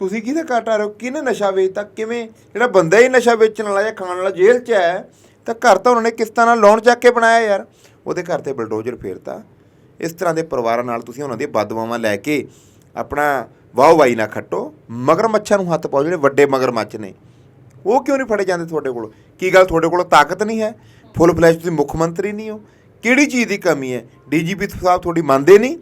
ਤੁਸੀਂ ਕਿਹਦੇ ਘਰ ਘਾਟਾ ਰਹੇ ਹੋ? ਕਿਹਨੇ ਨਸ਼ਾ ਵੇਚਤਾ? ਕਿਵੇਂ? ਜਿਹੜਾ ਬੰਦਾ ਹੀ ਨਸ਼ਾ ਵੇਚਣ ਵਾਲਾ ਜਾਂ ਖਾਣ ਵਾਲਾ ਜੇਲ੍ਹ 'ਚ ਹੈ, ਤਾਂ ਘਰ ਤਾਂ ਉਹਨਾਂ ਨੇ ਕਿਸ ਤਰ੍ਹਾਂ ਲੋਨ ਚੱਕ ਕੇ ਬਣਾਇਆ ਯਾਰ। ਉਹਦੇ ਘਰ ਤੇ ਬਲਡੋਜ਼ਰ ਫੇਰਤਾ। ਇਸ ਤਰ੍ਹਾਂ ਦੇ ਪਰਿਵਾਰਾਂ ਨਾਲ ਤੁਸੀਂ ਉਹਨਾਂ ਦੀਆਂ ਬਦਦੁਆਵਾਂ ਲੈ ਕੇ ਆਪਣਾ ਵਾਹ ਵਾਈ ਨਾ ਖੱਟੋ। ਮਗਰਮੱਛਾਂ ਨੂੰ ਹੱਥ ਪਾਓ, ਜਿਹੜੇ ਵੱਡੇ ਮਗਰਮੱਛ ਨੇ। ਉਹ ਕਿਉਂ ਨਹੀਂ ਫੜੇ ਜਾਂਦੇ ਤੁਹਾਡੇ ਕੋਲ? ਕੀ ਗੱਲ ਤੁਹਾਡੇ ਕੋਲ ਤਾਕਤ ਨਹੀਂ ਹੈ? ਫੁੱਲ ਫਲੈਸ਼ ਤੁਸੀਂ ਮੁੱਖ ਮੰਤਰੀ ਨਹੀਂ ਹੋ। ਕਿਹੜੀ ਚੀਜ਼ ਦੀ ਕਮੀ ਹੈ? ਡੀਜੀਪੀ ਸਾਹਿਬ ਤੁਹਾਡੀ ਮੰਨਦੇ ਨਹੀਂ?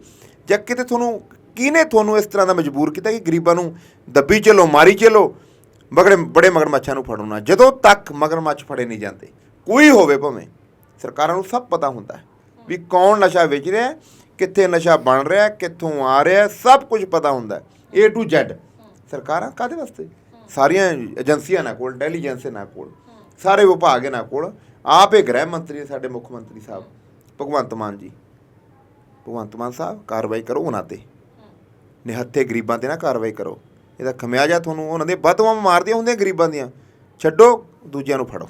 ਜਾਂ ਕਿਤੇ ਤੁਹਾਨੂੰ, ਕਿਹਨੇ ਤੁਹਾਨੂੰ ਇਸ ਤਰ੍ਹਾਂ ਦਾ ਮਜਬੂਰ ਕੀਤਾ ਕਿ ਗਰੀਬਾਂ ਨੂੰ ਦੱਬੀ ਚਲੋ, ਮਾਰੀ ਚਲੋ ਬਗੜੇ ਬੜੇ ਮਗਰਮੱਛਾਂ ਨੂੰ ਫੜੋ ਨਾ? ਜਦੋਂ ਤੱਕ ਮਗਰਮੱਛ ਫੜੇ ਨਹੀਂ ਜਾਂਦੇ, ਕੋਈ ਹੋਵੇ ਭਾਵੇਂ, ਸਰਕਾਰਾਂ ਨੂੰ ਸਭ ਪਤਾ ਹੁੰਦਾ ਵੀ ਕੌਣ ਨਸ਼ਾ ਵੇਚ ਰਿਹਾ ਕਿੱਥੇ ਨਸ਼ਾ ਬਣ ਰਿਹਾ ਕਿੱਥੋਂ ਆ ਰਿਹਾ ਸਭ ਕੁਝ ਪਤਾ ਹੁੰਦਾ ਹੈ, A to Z ਸਰਕਾਰਾਂ ਕਾਦੇ ਵਾਸਤੇ? ਸਾਰੀਆਂ ਏਜੰਸੀਆਂ ਨਾਲ ਕੋਲ ਇੰਟੈਲੀਜੈਂਸ ਨਾਲ ਕੋਲ, ਸਾਰੇ ਵਿਭਾਗ ਇਹਨਾਂ ਕੋਲ। ਆਪ ਇਹ ਗ੍ਰਹਿ ਮੰਤਰੀ ਸਾਡੇ ਮੁੱਖ ਮੰਤਰੀ ਸਾਹਿਬ, ਭਗਵੰਤ ਮਾਨ ਜੀ। ਭਗਵੰਤ ਮਾਨ ਸਾਹਿਬ, ਕਾਰਵਾਈ ਕਰੋ ਉਹਨਾਂ ਤੇ। ਨਿਹੱਥੇ ਗਰੀਬਾਂ ਤੇ ਨਾ ਕਾਰਵਾਈ ਕਰੋ। ਇਹਦਾ ਖਮਿਆਜਾ ਤੁਹਾਨੂੰ, ਉਹਨਾਂ ਦੇ ਬਦਵਾਂ ਮਾਰਦੀਆਂ ਹੁੰਦੀਆਂ ਗਰੀਬਾਂ ਦੀਆਂ। ਛੱਡੋ, ਦੂਜਿਆਂ ਨੂੰ ਫੜੋ।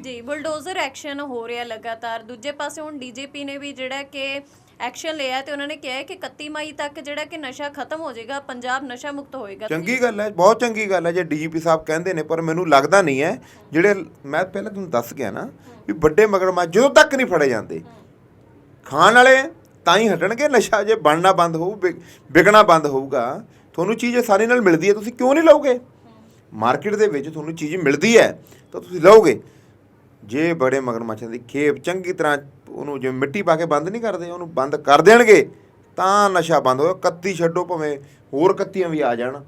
ਜੀ, ਬੁਲਡੋਜ਼ਰ ਐਕਸ਼ਨ ਹੋ ਰਿਹਾ ਲਗਾਤਾਰ। ਦੂਜੇ ਪਾਸੇ ਹੁਣ ਡੀਜੀਪੀ ਨੇ ਵੀ ਜਿਹੜਾ ਕਿ ਐਕਸ਼ਨ ਲਿਆ ਤੇ ਉਹਨਾਂ ਨੇ ਕਿਹਾ ਹੈ ਕਿ 31 ਮਈ ਤੱਕ ਜਿਹੜਾ ਕਿ ਨਸ਼ਾ ਖਤਮ ਹੋ ਜਾਏਗਾ, ਪੰਜਾਬ ਨਸ਼ਾ ਮੁਕਤ ਹੋਏਗਾ। ਚੰਗੀ ਗੱਲ ਹੈ, ਬਹੁਤ ਚੰਗੀ ਗੱਲ ਹੈ, ਜੇ ਡੀਜੀਪੀ ਸਾਹਿਬ ਕਹਿੰਦੇ ਨੇ, ਪਰ ਮੈਨੂੰ ਲੱਗਦਾ ਨਹੀਂ ਹੈ, ਜਿਹੜੇ ਮੈਂ ਪਹਿਲਾਂ ਤੁਹਾਨੂੰ ਦੱਸ ਗਿਆ ਨਾ, ਵੀ ਵੱਡੇ ਮਗਰਮੱਛ ਜਦੋਂ ਤੱਕ ਨਹੀਂ ਫੜੇ ਜਾਂਦੇ, ਖਾਣ ਵਾਲੇ ਤਾਂ ਹੀ ਹਟਣਗੇ, ਨਸ਼ਾ ਜੇ ਬਣਨਾ ਬੰਦ ਹੋਊ ਵਿਕਣਾ ਬੰਦ ਹੋਊਗਾ, ਤੁਹਾਨੂੰ ਚੀਜ਼ ਆਸਾਨੀ ਨਾਲ ਮਿਲਦੀ ਹੈ, ਤੁਸੀਂ ਕਿਉਂ ਨਹੀਂ ਲਓਗੇ? ਮਾਰਕੀਟ ਦੇ ਵਿੱਚ ਤੁਹਾਨੂੰ ਚੀਜ਼ ਮਿਲਦੀ ਹੈ, ਤਾਂ ਤੁਸੀਂ ਲਓਗੇ। ਜੇ ਬੜੇ ਮਗਰਮੱਛਾਂ ਦੀ ਖੇਪ ਚੰਗੀ ਤਰ੍ਹਾਂ ਉਹਨੂੰ ਜਿਵੇਂ ਮਿੱਟੀ ਪਾ ਕੇ ਬੰਦ ਨਹੀਂ ਕਰਦੇ, ਉਹਨੂੰ ਬੰਦ ਕਰ ਦੇਣਗੇ, ਤਾਂ ਨਸ਼ਾ ਬੰਦ ਹੋਇਆ। ਕੱਤੀ ਛੱਡੋ ਭਾਵੇਂ ਹੋਰ ਕੱਤੀਆਂ ਵੀ ਆ ਜਾਣ।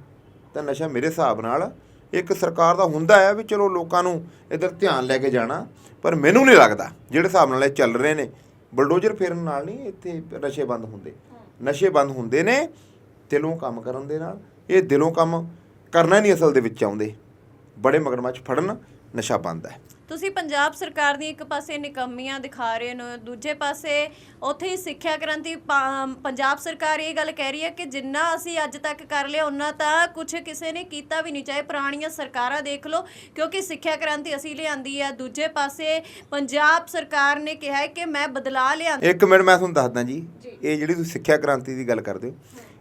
ਤਾਂ ਨਸ਼ਾ ਮੇਰੇ ਹਿਸਾਬ ਨਾਲ ਇੱਕ ਸਰਕਾਰ ਦਾ ਹੁੰਦਾ ਹੈ ਵੀ ਚਲੋ ਲੋਕਾਂ ਨੂੰ ਇਧਰ ਧਿਆਨ ਲੈ ਕੇ ਜਾਣਾ, ਪਰ ਮੈਨੂੰ ਨਹੀਂ ਲੱਗਦਾ। ਜਿਹੜੇ ਹਿਸਾਬ ਨਾਲ ਇਹ ਚੱਲ ਰਹੇ ਨੇ, ਬਲਡੋਜ਼ਰ ਫੇਰਨ ਨਾਲ ਨਹੀਂ ਇੱਥੇ ਨਸ਼ੇ ਬੰਦ ਹੁੰਦੇ। ਨਸ਼ੇ ਬੰਦ ਹੁੰਦੇ ਨੇ, ਦਿਲੋਂ ਕੰਮ ਕਰਨ ਦੇ ਨਾਲ। ਇਹ ਦਿਲੋਂ ਕੰਮ ਕਰਨਾ ਨਹੀਂ ਅਸਲ ਦੇ ਵਿੱਚ ਆਉਂਦੇ। ਬੜੇ ਮਗਰਮੱਛ ਫੜਨ, ਨਸ਼ਾ ਬੰਦ ਹੈ। ਤੁਸੀਂ ਪੰਜਾਬ ਸਰਕਾਰ ਦੀ ਇੱਕ ਪਾਸੇ ਨਿਕੰਮੀਆਂ ਦਿਖਾ ਰਹੇ ਨੇ ਦੂਜੇ ਪਾਸੇ ਉੱਥੇ ਹੀ ਸਿੱਖਿਆ ਕ੍ਰਾਂਤੀ ਪੰਜਾਬ ਸਰਕਾਰ ਇਹ ਗੱਲ ਕਹਿ ਰਹੀ ਹੈ ਕਿ ਜਿੰਨਾ ਅਸੀਂ ਅੱਜ ਤੱਕ ਕਰ ਲਿਆ ਉਹਨਾਂ ਤਾਂ ਕੁਝ ਕਿਸੇ ਨੇ ਕੀਤਾ ਵੀ ਨਹੀਂ ਚਾਹੇ ਪੁਰਾਣੀਆਂ ਸਰਕਾਰਾਂ ਦੇਖ ਲਓ ਕਿਉਂਕਿ ਸਿੱਖਿਆ ਕ੍ਰਾਂਤੀ ਅਸੀਂ ਲਿਆਂਦੀ ਹੈ। ਦੂਜੇ ਪਾਸੇ ਪੰਜਾਬ ਸਰਕਾਰ ਨੇ ਕਿਹਾ ਹੈ ਕਿ ਮੈਂ ਬਦਲਾ ਲਿਆ ਇੱਕ ਮਿੰਟ ਮੈਂ ਤੁਹਾਨੂੰ ਦੱਸਦਾ ਜੀ ਇਹ ਜਿਹੜੀ ਤੁਸੀਂ ਸਿੱਖਿਆ ਕ੍ਰਾਂਤੀ ਦੀ ਗੱਲ ਕਰਦੇ ਹੋ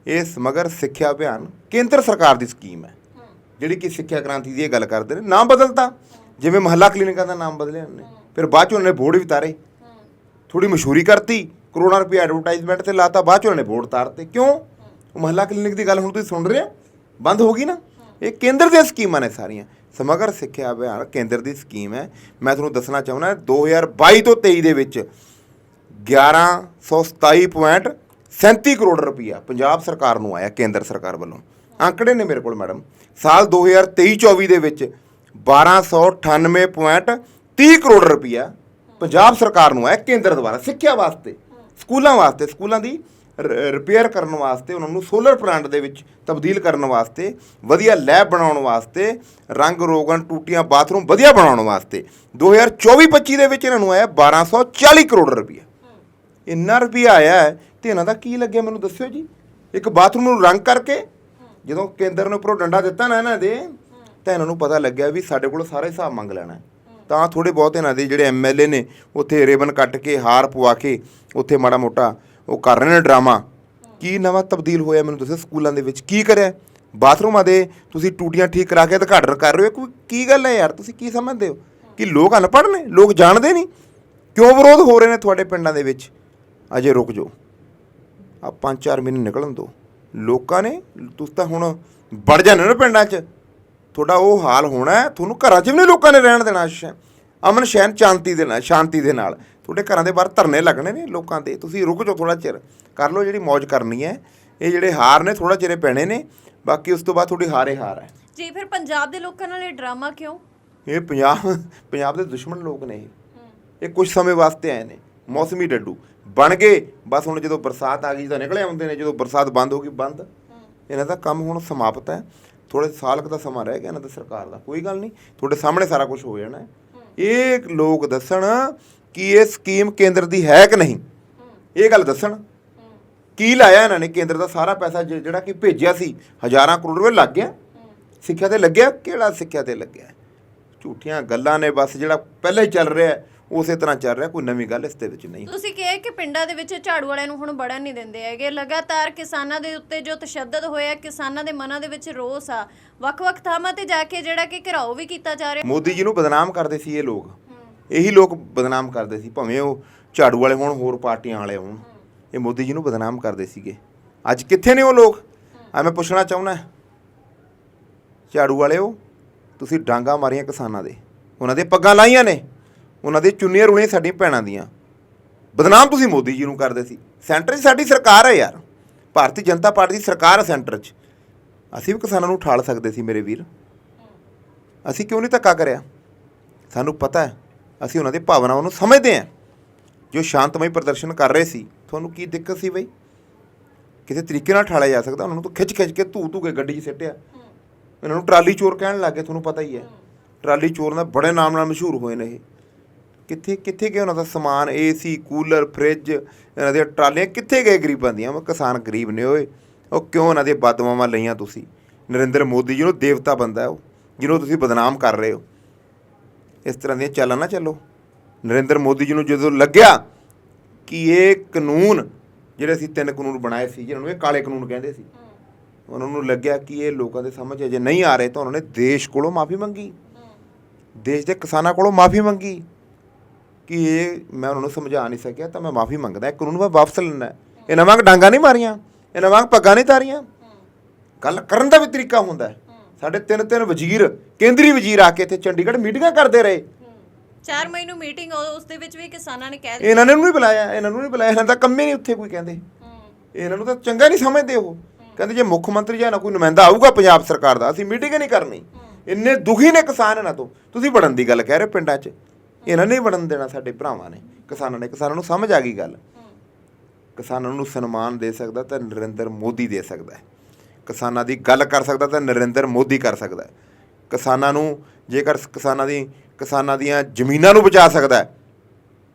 ਇਹ ਸਮਗਰ ਸਿੱਖਿਆ ਅਭਿਆਨ ਕੇਂਦਰ ਸਰਕਾਰ ਦੀ ਸਕੀਮ ਹੈ। ਜਿਹੜੀ ਕਿ ਸਿੱਖਿਆ ਕ੍ਰਾਂਤੀ ਦੀ ਇਹ ਗੱਲ ਕਰਦੇ ਨੇ ਨਾਮ ਬਦਲਤਾ। ਜਿਵੇਂ ਮਹੱਲਾ ਕਲੀਨਿਕਾਂ ਦਾ ਨਾਮ ਬਦਲਿਆ ਉਹਨੇ, ਫਿਰ ਬਾਅਦ ਚ ਉਹਨੇ ਬੋਰਡ ਵੀ ਤਾਰੇ। ਥੋੜੀ ਮਸ਼ਹੂਰੀ ਕਰਤੀ, ਕਰੋੜਾਂ ਰੁਪਏ ਐਡਵਰਟਾਈਜ਼ਮੈਂਟ ਤੇ ਲਾਤਾ, ਬਾਅਦ ਚ ਉਹਨੇ ਬੋਰਡ ਤਾਰਤੇ। ਕਿਉਂ? ਮਹੱਲਾ ਕਲੀਨਿਕ ਦੀ ਗੱਲ ਹੁਣ ਤੁਸੀਂ ਸੁਣ ਰਹੇ ਹੋ? ਬੰਦ ਹੋ ਗਈ ਨਾ? ਇਹ ਕੇਂਦਰ ਦੀਆਂ ਸਕੀਮਾਂ ਨੇ ਸਾਰੀਆਂ। ਸਮਗਰ ਸਿੱਖਿਆ ਅਭਿਆਨ ਕੇਂਦਰ ਦੀ ਸਕੀਮ ਹੈ। ਮੈਂ ਤੁਹਾਨੂੰ ਦੱਸਣਾ ਚਾਹੁੰਦਾ 2022 ਤੋਂ 23 ਦੇ ਵਿੱਚ 1127.37 ਕਰੋੜ ਰੁਪਈਆ ਪੰਜਾਬ ਸਰਕਾਰ ਨੂੰ ਆਇਆ, ਕੇਂਦਰ ਸਰਕਾਰ ਵੱਲੋਂ। ਅੰਕੜੇ ਨੇ ਮੇਰੇ ਕੋਲ, ਮੈਡਮ। ਸਾਲ 2023-24 ਦੇ ਵਿੱਚ 1298.30 ਕਰੋੜ ਰੁਪਈਆ ਪੰਜਾਬ ਸਰਕਾਰ ਨੂੰ ਆਇਆ ਕੇਂਦਰ ਦੁਆਰਾ, ਸਿੱਖਿਆ ਵਾਸਤੇ, ਸਕੂਲਾਂ ਵਾਸਤੇ, ਸਕੂਲਾਂ ਦੀ ਰਿਪੇਅਰ ਕਰਨ ਵਾਸਤੇ, ਉਹਨਾਂ ਨੂੰ ਸੋਲਰ ਪਲਾਂਟ ਦੇ ਵਿੱਚ ਤਬਦੀਲ ਕਰਨ ਵਾਸਤੇ, ਵਧੀਆ ਲੈਬ ਬਣਾਉਣ ਵਾਸਤੇ, ਰੰਗ ਰੋਗਨ ਟੂਟੀਆਂ ਬਾਥਰੂਮ ਵਧੀਆ ਬਣਾਉਣ ਵਾਸਤੇ 2024-25 ਦੇ ਵਿੱਚ ਇਹਨਾਂ ਨੂੰ ਆਇਆ 1240 ਕਰੋੜ ਰੁਪਈਆ ਇੰਨਾ ਰੁਪਈਆ ਆਇਆ ਹੈ ਤੇ ਇਹਨਾਂ ਦਾ ਕੀ ਲੱਗਿਆ ਮੈਨੂੰ ਦੱਸਿਓ ਜੀ? ਇੱਕ ਬਾਥਰੂਮ ਨੂੰ ਰੰਗ ਕਰਕੇ, ਜਦੋਂ ਕੇਂਦਰ ਨੇ ਉੱਪਰੋਂ ਡੰਡਾ ਦਿੱਤਾ ਨਾ ਇਹਨਾਂ ਦੇ ਤਾਂ ਇਹਨਾਂ ਨੂੰ ਪਤਾ ਲੱਗਿਆ ਵੀ ਸਾਡੇ ਕੋਲ ਸਾਰਾ ਹਿਸਾਬ ਮੰਗ ਲੈਣਾ ਤਾਂ ਥੋੜੇ ਬਹੁਤ ਇਹਨਾਂ ਦੇ ਜਿਹੜੇ ਐਮਐਲਏ ਨੇ, ਉੱਥੇ ਰੇਬਨ ਕੱਟ ਕੇ, ਹਾਰ ਪਵਾ ਕੇ, ਉੱਥੇ ਮਾੜਾ ਮੋਟਾ ਉਹ ਕਰ ਰਹੇ ਨੇ ਡਰਾਮਾ। ਕੀ ਨਵਾਂ ਤਬਦੀਲ ਹੋਇਆ ਮੈਨੂੰ ਦੱਸੋ ਸਕੂਲਾਂ ਦੇ ਵਿੱਚ? ਕੀ ਕਰਿਆ? ਬਾਥਰੂਮਾਂ ਦੇ ਤੁਸੀਂ ਟੂਟੀਆਂ ਠੀਕ ਕਰਾ ਕੇ ਉਦਘਾਟਨ ਕਰ ਰਹੇ ਹੋ? ਕੋਈ ਕੀ ਗੱਲ ਹੈ ਯਾਰ? ਤੁਸੀਂ ਕੀ ਸਮਝਦੇ ਹੋ? ਕਿ ਲੋਕ ਅਨਪੜ੍ਹ ਨੇ? ਲੋਕ ਜਾਣਦੇ ਨਹੀਂ? ਕਿਉਂ ਵਿਰੋਧ ਹੋ ਰਹੇ ਨੇ ਤੁਹਾਡੇ ਪਿੰਡਾਂ ਦੇ ਵਿੱਚ? ਅਜੇ ਰੁਕ ਜਾਓ। ਆ ਪੰਜ ਚਾਰ ਮਹੀਨੇ ਨਿਕਲਣ ਦਿਓ ਲੋਕਾਂ ਨੇ, ਤੁਸੀਂ ਤਾਂ ਹੁਣ ਵੜ ਜਾਂਦੇ ਹੋ ਨਾ ਪਿੰਡਾਂ 'ਚ। ਤੁਹਾਡਾ ਉਹ ਹਾਲ ਹੋਣਾ ਤੁਹਾਨੂੰ ਘਰਾਂ 'ਚ ਵੀ ਨਹੀਂ ਲੋਕਾਂ ਨੇ ਰਹਿਣ ਦੇਣਾ ਅਮਨ ਸ਼ੈਨ ਸ਼ਾਂਤੀ ਦੇ ਨਾਲ ਸ਼ਾਂਤੀ ਦੇ ਨਾਲ। ਤੁਹਾਡੇ ਘਰਾਂ ਦੇ ਬਾਹਰ ਧਰਨੇ ਲੱਗਣੇ ਨੇ ਲੋਕਾਂ ਦੇ ਤੁਸੀਂ ਰੁਕ ਜਾਓ ਥੋੜਾ ਚਿਰ। ਕਰ ਲਓ ਜਿਹੜੀ ਮौज ਕਰਨੀ ਹੈ। ਇਹ ਜਿਹੜੇ ਹਾਰ ਨੇ ਥੋੜਾ ਚਿਰੇ ਪੈਣੇ ਨੇ ਬਾਕੀ ਉਸ ਤੋਂ ਬਾਅਦ ਤੁਹਾਡੀ ਹਾਰੇ ਹਾਰ ਹੈ। ਜੀ ਫਿਰ ਪੰਜਾਬ ਦੇ ਲੋਕਾਂ ਨਾਲ ਇਹ ਡਰਾਮਾ ਕਿਉਂ? ਇਹ ਪੰਜਾਬ ਪੰਜਾਬ ਦੇ ਦੁਸ਼ਮਣ ਲੋਕ ਨੇ ਇਹ। ਇਹ ਕੁਝ ਸਮੇਂ ਵਾਸਤੇ ਆਏ ਨੇ। ਮੌਸਮੀ ਡੱਡੂ। ਬਣ ਗਏ ਬਸ ਹੁਣ ਜਦੋਂ ਬਰਸਾਤ ਆ ਗਈ ਤਾਂ ਨਿਕਲੇ ਆਉਂਦੇ ਨੇ ਜਦੋਂ ਬਰਸਾਤ ਬੰਦ ਹੋ ਗਈ ਬੰਦ। ਇਹਨਾਂ ਦਾ ਕੰਮ ਹੁਣ ਸਮਾਪਤ ਹੈ। ਥੋੜੇ ਸਾਲ ਕੁ ਦਾ ਸਮਾਂ ਰਹਿ ਗਿਆ ਇਹਨਾਂ ਦਾ ਸਰਕਾਰ ਦਾ, ਕੋਈ ਗੱਲ ਨਹੀਂ, ਤੁਹਾਡੇ ਸਾਹਮਣੇ ਸਾਰਾ ਕੁਝ ਹੋ ਜਾਣਾ ਇਹ ਲੋਕ ਦੱਸਣ ਕਿ ਇਹ ਸਕੀਮ ਕੇਂਦਰ ਦੀ ਹੈ ਕਿ ਨਹੀਂ? ਇਹ ਗੱਲ ਦੱਸਣ। ਕੀ ਲਾਇਆ ਇਹਨਾਂ ਨੇ? ਕੇਂਦਰ ਦਾ ਸਾਰਾ ਪੈਸਾ ਜਿ- ਜਿਹੜਾ ਕਿ ਭੇਜਿਆ ਸੀ, ਹਜ਼ਾਰਾਂ ਕਰੋੜ ਰੁਪਏ ਲੱਗ ਗਿਆ। ਸਿੱਖਿਆ ਤੇ ਲੱਗਿਆ? ਕਿਹੜਾ ਸਿੱਖਿਆ ਤੇ ਲੱਗਿਆ? ਝੂਠੀਆਂ ਗੱਲਾਂ ਨੇ ਬਸ ਜਿਹੜਾ ਪਹਿਲਾਂ ਹੀ ਚੱਲ ਰਿਹਾ ਉਸੇ ਤਰ੍ਹਾਂ ਚੱਲ ਰਿਹਾ ਕੋਈ ਨਵੀਂ ਗੱਲ ਇਸ ਦੇ ਵਿੱਚ ਨਹੀਂ। ਤੁਸੀਂ ਕਿਹਾ ਕਿ ਪਿੰਡਾਂ ਦੇ ਵਿੱਚ ਝਾੜੂ ਵਾਲਿਆਂ ਨੂੰ ਹੁਣ ਵੜਨ ਨਹੀਂ ਦਿੰਦੇ ਹੈਗੇ। ਲਗਾਤਾਰ ਕਿਸਾਨਾਂ ਦੇ ਉੱਤੇ ਜੋ ਤਸ਼ੱਦਦ ਹੋਇਆ ਕਿਸਾਨਾਂ ਦੇ ਮਨਾਂ ਦੇ ਵਿੱਚ ਰੋਸ ਆ। ਵੱਖ-ਵੱਖ ਥਾਵਾਂ ਤੇ ਜਾ ਕੇ ਜਿਹੜਾ ਕਿ ਘਿਰਾਓ ਵੀ ਕੀਤਾ ਜਾ ਰਿਹਾ। ਮੋਦੀ ਜੀ ਨੂੰ ਬਦਨਾਮ ਕਰਦੇ ਸੀ ਇਹ ਲੋਕ। ਇਹੀ ਲੋਕ ਬਦਨਾਮ ਕਰਦੇ ਸੀ ਭਾਵੇਂ ਉਹ ਝਾੜੂ ਵਾਲੇ ਹੋਣ ਹੋਰ ਪਾਰਟੀਆਂ ਵਾਲੇ ਹੋਣ। ਇਹ ਮੋਦੀ ਜੀ ਨੂੰ ਬਦਨਾਮ ਕਰਦੇ ਸੀਗੇ। ਅੱਜ ਕਿੱਥੇ ਨੇ ਉਹ ਲੋਕ? ਆ ਮੈਂ ਪੁੱਛਣਾ ਚਾਹੁੰਦਾ ਝਾੜੂ ਵਾਲਿਓ ਤੁਸੀਂ ਡਾਂਗਾ ਮਾਰੀਆਂ ਕਿਸਾਨਾਂ ਦੇ। ਉਹਨਾਂ ਦੇ ਪੱਗਾਂ ਲਾਈਆਂ ਨੇ। ਉਹਨਾਂ ਦੇ ਚੁੰਨੀਆਂ ਰੁਲੀਆਂ ਸਾਡੀਆਂ ਭੈਣਾਂ ਦੀਆਂ। ਬਦਨਾਮ ਤੁਸੀਂ ਮੋਦੀ ਜੀ ਨੂੰ ਕਰਦੇ ਸੀ। ਸੈਂਟਰ 'ਚ ਸਾਡੀ ਸਰਕਾਰ ਹੈ ਯਾਰ। ਭਾਰਤੀ ਜਨਤਾ ਪਾਰਟੀ ਦੀ ਸਰਕਾਰ ਹੈ ਸੈਂਟਰ 'ਚ। ਅਸੀਂ ਵੀ ਕਿਸਾਨਾਂ ਨੂੰ ਠਾਲ ਸਕਦੇ ਸੀ ਮੇਰੇ ਵੀਰ। ਅਸੀਂ ਕਿਉਂ ਨਹੀਂ ਧੱਕਾ ਕਰਿਆ? ਸਾਨੂੰ ਪਤਾ ਹੈ ਅਸੀਂ ਉਹਨਾਂ ਦੀ ਭਾਵਨਾਵਾਂ ਨੂੰ ਸਮਝਦੇ ਹਾਂ। ਜੋ ਸ਼ਾਂਤਮਈ ਪ੍ਰਦਰਸ਼ਨ ਕਰ ਰਹੇ ਸੀ ਤੁਹਾਨੂੰ ਕੀ ਦਿੱਕਤ ਸੀ ਬਈ? ਕਿਸੇ ਤਰੀਕੇ ਨਾਲ ਠਾਲਿਆ ਜਾ ਸਕਦਾ ਉਹਨਾਂ ਨੂੰ ਤਾਂ ਖਿੱਚ ਖਿੱਚ ਕੇ ਧੂ ਧੂ ਕੇ ਗੱਡੀ 'ਚ ਸਿੱਟਿਆ। ਇਹਨਾਂ ਨੂੰ ਟਰਾਲੀ ਚੋਰ ਕਹਿਣ ਲੱਗੇ ਤੁਹਾਨੂੰ ਪਤਾ ਹੀ ਹੈ। ਟਰਾਲੀ ਚੋਰ ਨਾਲ ਬੜੇ ਨਾਮ ਨਾਲ ਮਸ਼ਹੂਰ ਹੋਏ ਨੇ ਇਹ। ਕਿੱਥੇ ਕਿੱਥੇ ਗਏ ਉਹਨਾਂ ਦਾ ਸਮਾਨ? ਏਸੀ ਕੂਲਰ ਫ੍ਰਿਜ ਇਹਨਾਂ ਦੀਆਂ ਟਰਾਲੀਆਂ ਕਿੱਥੇ ਗਏ ਗਰੀਬਾਂ ਦੀਆਂ? ਉਹ ਕਿਸਾਨ ਗਰੀਬ ਨੇ ਓਏ। ਉਹ ਕਿਉਂ ਉਹਨਾਂ ਦੇ ਬਦਦੁਆਵਾਂ ਲਈਆਂ ਤੁਸੀਂ? ਨਰਿੰਦਰ ਮੋਦੀ ਜੀ ਨੂੰ ਦੇਵਤਾ ਬੰਦਾ ਹੈ ਉਹ ਜਿਹਨੂੰ ਤੁਸੀਂ ਬਦਨਾਮ ਕਰ ਰਹੇ ਹੋ। ਇਸ ਤਰ੍ਹਾਂ ਦੀਆਂ ਚਾਲਾਂ ਨਾ ਚੱਲੋ। ਨਰਿੰਦਰ ਮੋਦੀ ਜੀ ਨੂੰ ਜਦੋਂ ਲੱਗਿਆ ਕਿ ਇਹ ਕਾਨੂੰਨ ਜਿਹੜੇ ਅਸੀਂ ਤਿੰਨ ਕਾਨੂੰਨ ਬਣਾਏ ਸੀ ਜਿਹਨਾਂ ਨੂੰ ਇਹ ਕਾਲੇ ਕਾਨੂੰਨ ਕਹਿੰਦੇ ਸੀ ਉਹਨਾਂ ਨੂੰ ਲੱਗਿਆ ਕਿ ਇਹ ਲੋਕਾਂ ਦੇ ਸਮਝ ਅਜੇ ਨਹੀਂ ਆ ਰਹੇ ਤਾਂ ਉਹਨਾਂ ਨੇ ਦੇਸ਼ ਕੋਲੋਂ ਮਾਫੀ ਮੰਗੀ। ਦੇਸ਼ ਦੇ ਕਿਸਾਨਾਂ ਕੋਲੋਂ ਮਾਫੀ ਮੰਗੀ। ਕਿ ਇਹ ਮੈਂ ਉਹਨਾਂ ਨੂੰ ਸਮਝਾ ਨਹੀਂ ਸਕਿਆ ਤਾਂ ਮੈਂ ਮਾਫੀ ਮੰਗਦਾ। ਇਹ ਕਾਨੂੰਨ ਮੈਂ ਵਾਪਸ ਲੈਣਾ ਇਹਨਾਂ ਵਾਂਗ ਡਾਂਗਾ ਨਹੀਂ ਮਾਰੀਆਂ। ਇਹਨਾਂ ਵਾਂਗ ਪੱਗਾਂ ਨਹੀਂ ਤਾਰੀਆਂ। ਗੱਲ ਕਰਨ ਦਾ ਵੀ ਤਰੀਕਾ ਹੁੰਦਾ। ਸਾਡੇ ਤਿੰਨ ਤਿੰਨ ਵਜ਼ੀਰ ਕੇਂਦਰੀ ਵਜ਼ੀਰ ਆ ਕੇ ਇੱਥੇ ਚੰਡੀਗੜ੍ਹ ਮੀਟਿੰਗਾਂ ਕਰਦੇ ਰਹੇ। 4 ਮਈ ਨੂੰ ਮੀਟਿੰਗ ਉਸ ਦੇ ਵਿੱਚ ਵੀ ਕਿਸਾਨਾਂ ਨੇ ਕਹਿ ਇਹਨਾਂ ਨੇ ਨਹੀਂ ਬੁਲਾਇਆ। ਇਹਨਾਂ ਨੂੰ ਨਹੀਂ ਬੁਲਾਇਆ। ਇਹਨਾਂ ਦਾ ਕੰਮ ਹੀ ਨਹੀਂ ਉੱਥੇ ਕੋਈ ਕਹਿੰਦੇ। ਇਹਨਾਂ ਨੂੰ ਤਾਂ ਚੰਗਾ ਨਹੀਂ ਸਮਝਦੇ ਉਹ। ਕਹਿੰਦੇ ਜੇ ਮੁੱਖ ਮੰਤਰੀ ਜਾਂ ਨਾ ਕੋਈ ਨੁਮਾਇੰਦਾ ਆਊਗਾ ਪੰਜਾਬ ਸਰਕਾਰ ਦਾ ਅਸੀਂ ਮੀਟਿੰਗ ਨਹੀਂ ਕਰਨੀ। ਇੰਨੇ ਦੁਖੀ ਨੇ ਕਿਸਾਨ ਇਹਨਾਂ ਤੋਂ। ਤੁਸੀਂ ਵੜਨ ਦੀ ਗੱਲ ਕਹਿ ਰਹੇ ਪਿੰਡਾਂ 'ਚ। ਇਹਨਾਂ ਨੇ ਵੜਨ ਦੇਣਾ ਸਾਡੇ ਭਰਾਵਾਂ ਨੇ। ਕਿਸਾਨਾਂ ਨੇ ਕਿਸਾਨਾਂ ਨੂੰ ਸਮਝ ਆ ਗਈ ਗੱਲ। ਕਿਸਾਨਾਂ ਨੂੰ ਸਨਮਾਨ ਦੇ ਸਕਦਾ ਤਾਂ ਨਰਿੰਦਰ ਮੋਦੀ ਦੇ ਸਕਦਾ ਹੈ। ਕਿਸਾਨਾਂ ਦੀ ਗੱਲ ਕਰ ਸਕਦਾ ਤਾਂ ਨਰਿੰਦਰ ਮੋਦੀ ਕਰ ਸਕਦਾ ਹੈ। ਕਿਸਾਨਾਂ ਨੂੰ ਜੇਕਰ ਕਿਸਾਨਾਂ ਦੀ ਕਿਸਾਨਾਂ ਦੀਆਂ ਜ਼ਮੀਨਾਂ ਨੂੰ ਬਚਾ ਸਕਦਾ ਹੈ,